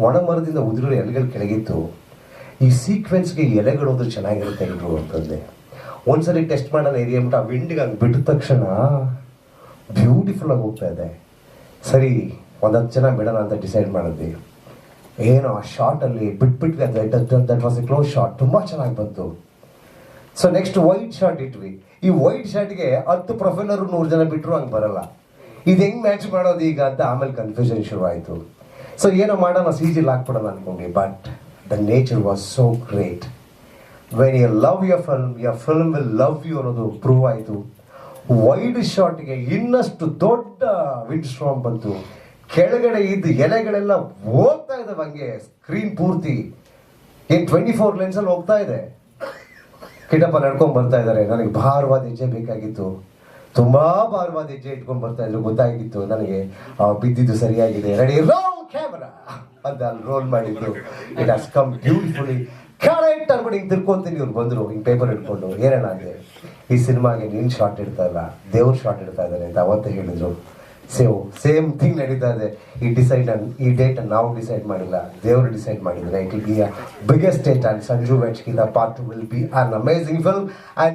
ಒಣ ಮರದಿಂದ ಉದುರ ಎಲೆಗಳು ಕೆಳಗಿತ್ತು ಈ ಸೀಕ್ವೆನ್ಸ್ಗೆ ಎಲೆಗಳು ಅದು ಚೆನ್ನಾಗಿರುತ್ತೆ ಎಲ್ರು ಅಂತಂದೆ ಒಂದ್ಸರಿ ಟೆಸ್ಟ್ ಮಾಡೋಣ ಏರಿಯಾ ಬಿಟ್ಟು ಆ ವಿಂಡ್ಗೆ ಹಂಗೆ ಬಿಟ್ಟ ತಕ್ಷಣ ಬ್ಯೂಟಿಫುಲ್ ಆಗಿ ಹೋಗ್ತಾ ಇದೆ. ಸರಿ, ಒಂದು ಹತ್ತು ಜನ ಬಿಡೋಣ ಅಂತ ಡಿಸೈಡ್ ಮಾಡಿದ್ವಿ. ಏನೋ ಆ ಶಾರ್ಟಲ್ಲಿ ಬಿಟ್ಬಿಟ್ವಿ ಅಂತ that was a close shot ತುಂಬ ಚೆನ್ನಾಗಿ ಬಂತು. ಸೊ ನೆಕ್ಸ್ಟ್ ವೈಟ್ ಶಾರ್ಟ್ ಇಟ್ವಿ. ಈ ವೈಟ್ ಶಾರ್ಟ್ಗೆ ಹತ್ತು ಪ್ರೊಫೈಲರು ನೂರು ಜನ ಬಿಟ್ಟರು ಹಂಗೆ ಬರಲ್ಲ. ಇದು ಹೆಂಗ್ ಮ್ಯಾಚ್ ಮಾಡೋದು ಈಗ ಅಂತ ಆಮೇಲೆ ಕನ್ಫ್ಯೂಷನ್ ಶುರುವಾಯಿತು. ಸೊ ಏನೋ ಮಾಡೋಣ ಸಿ ಜಿಲ್ ಹಾಕ್ಬಿಡೋಣ ಅನ್ಕೊಂಡ್ವಿ but the nature was so great when you love your film your film will love you ಅನ್ನೋದು ಪ್ರೂವ್ ಆಯಿತು. ವೈಡ್ ಶಾಟ್ಗೆ ಇನ್ನಷ್ಟು ದೊಡ್ಡ ವಿಂಡ್ ಸ್ಟ್ರಾಮ್ ಬಂತು. ಕೆಳಗಡೆ ಇದ್ದ ಎಲೆಗಳೆಲ್ಲ ಹೋಗ್ತಾ ಇದ್ದಾವೆ ಹಂಗೆ ಸ್ಕ್ರೀನ್ ಪೂರ್ತಿ. ಏನ್ ಟ್ವೆಂಟಿ ಫೋರ್ ಲೆನ್ಸಲ್ಲಿ ಹೋಗ್ತಾ ಇದೆ. ಕಿಟಪ್ಪ ನಡ್ಕೊಂಡ್ ಬರ್ತಾ ಇದ್ದಾರೆ ನನಗೆ ಭಾರವಾದ ಹೆಜ್ಜೆ ಬೇಕಾಗಿತ್ತು. ತುಂಬಾ ಭಾರವಾದ ಹೆಜ್ಜೆ ಇಟ್ಕೊಂಡು ಬರ್ತಾ ಇದ್ರು. ಗೊತ್ತಾಗಿತ್ತು, ನನಗೆ ಬಿದ್ದಿದ್ದು ಸರಿಯಾಗಿದೆ. ರೆಡಿ ರೋ ಕ್ಯಾಮರಾ ಅಂತ ಅಲ್ಲಿ ರೋಲ್ ಮಾಡಿದ್ರು it has come beautifully correct ಅನ್ಬಿಟ್ಟು ಹಿಂಗೆ ತಿರ್ಕೊಂತೀನಿ. ಇವ್ರು ಬಂದ್ರು. ಹಿಂಗೆ ಪೇಪರ್ ಇಟ್ಕೊಂಡು ಏನೇನ ಅಂದೆ ಈ ಸಿನಿಮಾಗೆ ನೀನ್ ಶಾರ್ಟ್ ಇಡ್ತಾ ಇಲ್ಲ. ದೇವ್ರ ಶಾರ್ಟ್ ಇಡ್ತಾ ಇದ್ದಾರೆ ಅಂತ ಅವತ್ತೇ ಹೇಳಿದ್ರು. ಸೇವ್ ಸೇಮ್ ಥಿಂಗ್ ನಡೀತಾ ಇದೆ. ಈ ಡಿಸೈಡ್ ಈ ಡೇಟ್ ನಾವು ಡಿಸೈಡ್ ಮಾಡಿಲ್ಲ. ದೇವರು ಡಿಸೈಡ್ ಮಾಡಿದ್ರೆ it will be biggest date and Sanju ವೆಚ್ಕಿಂದ part will be an amazing film and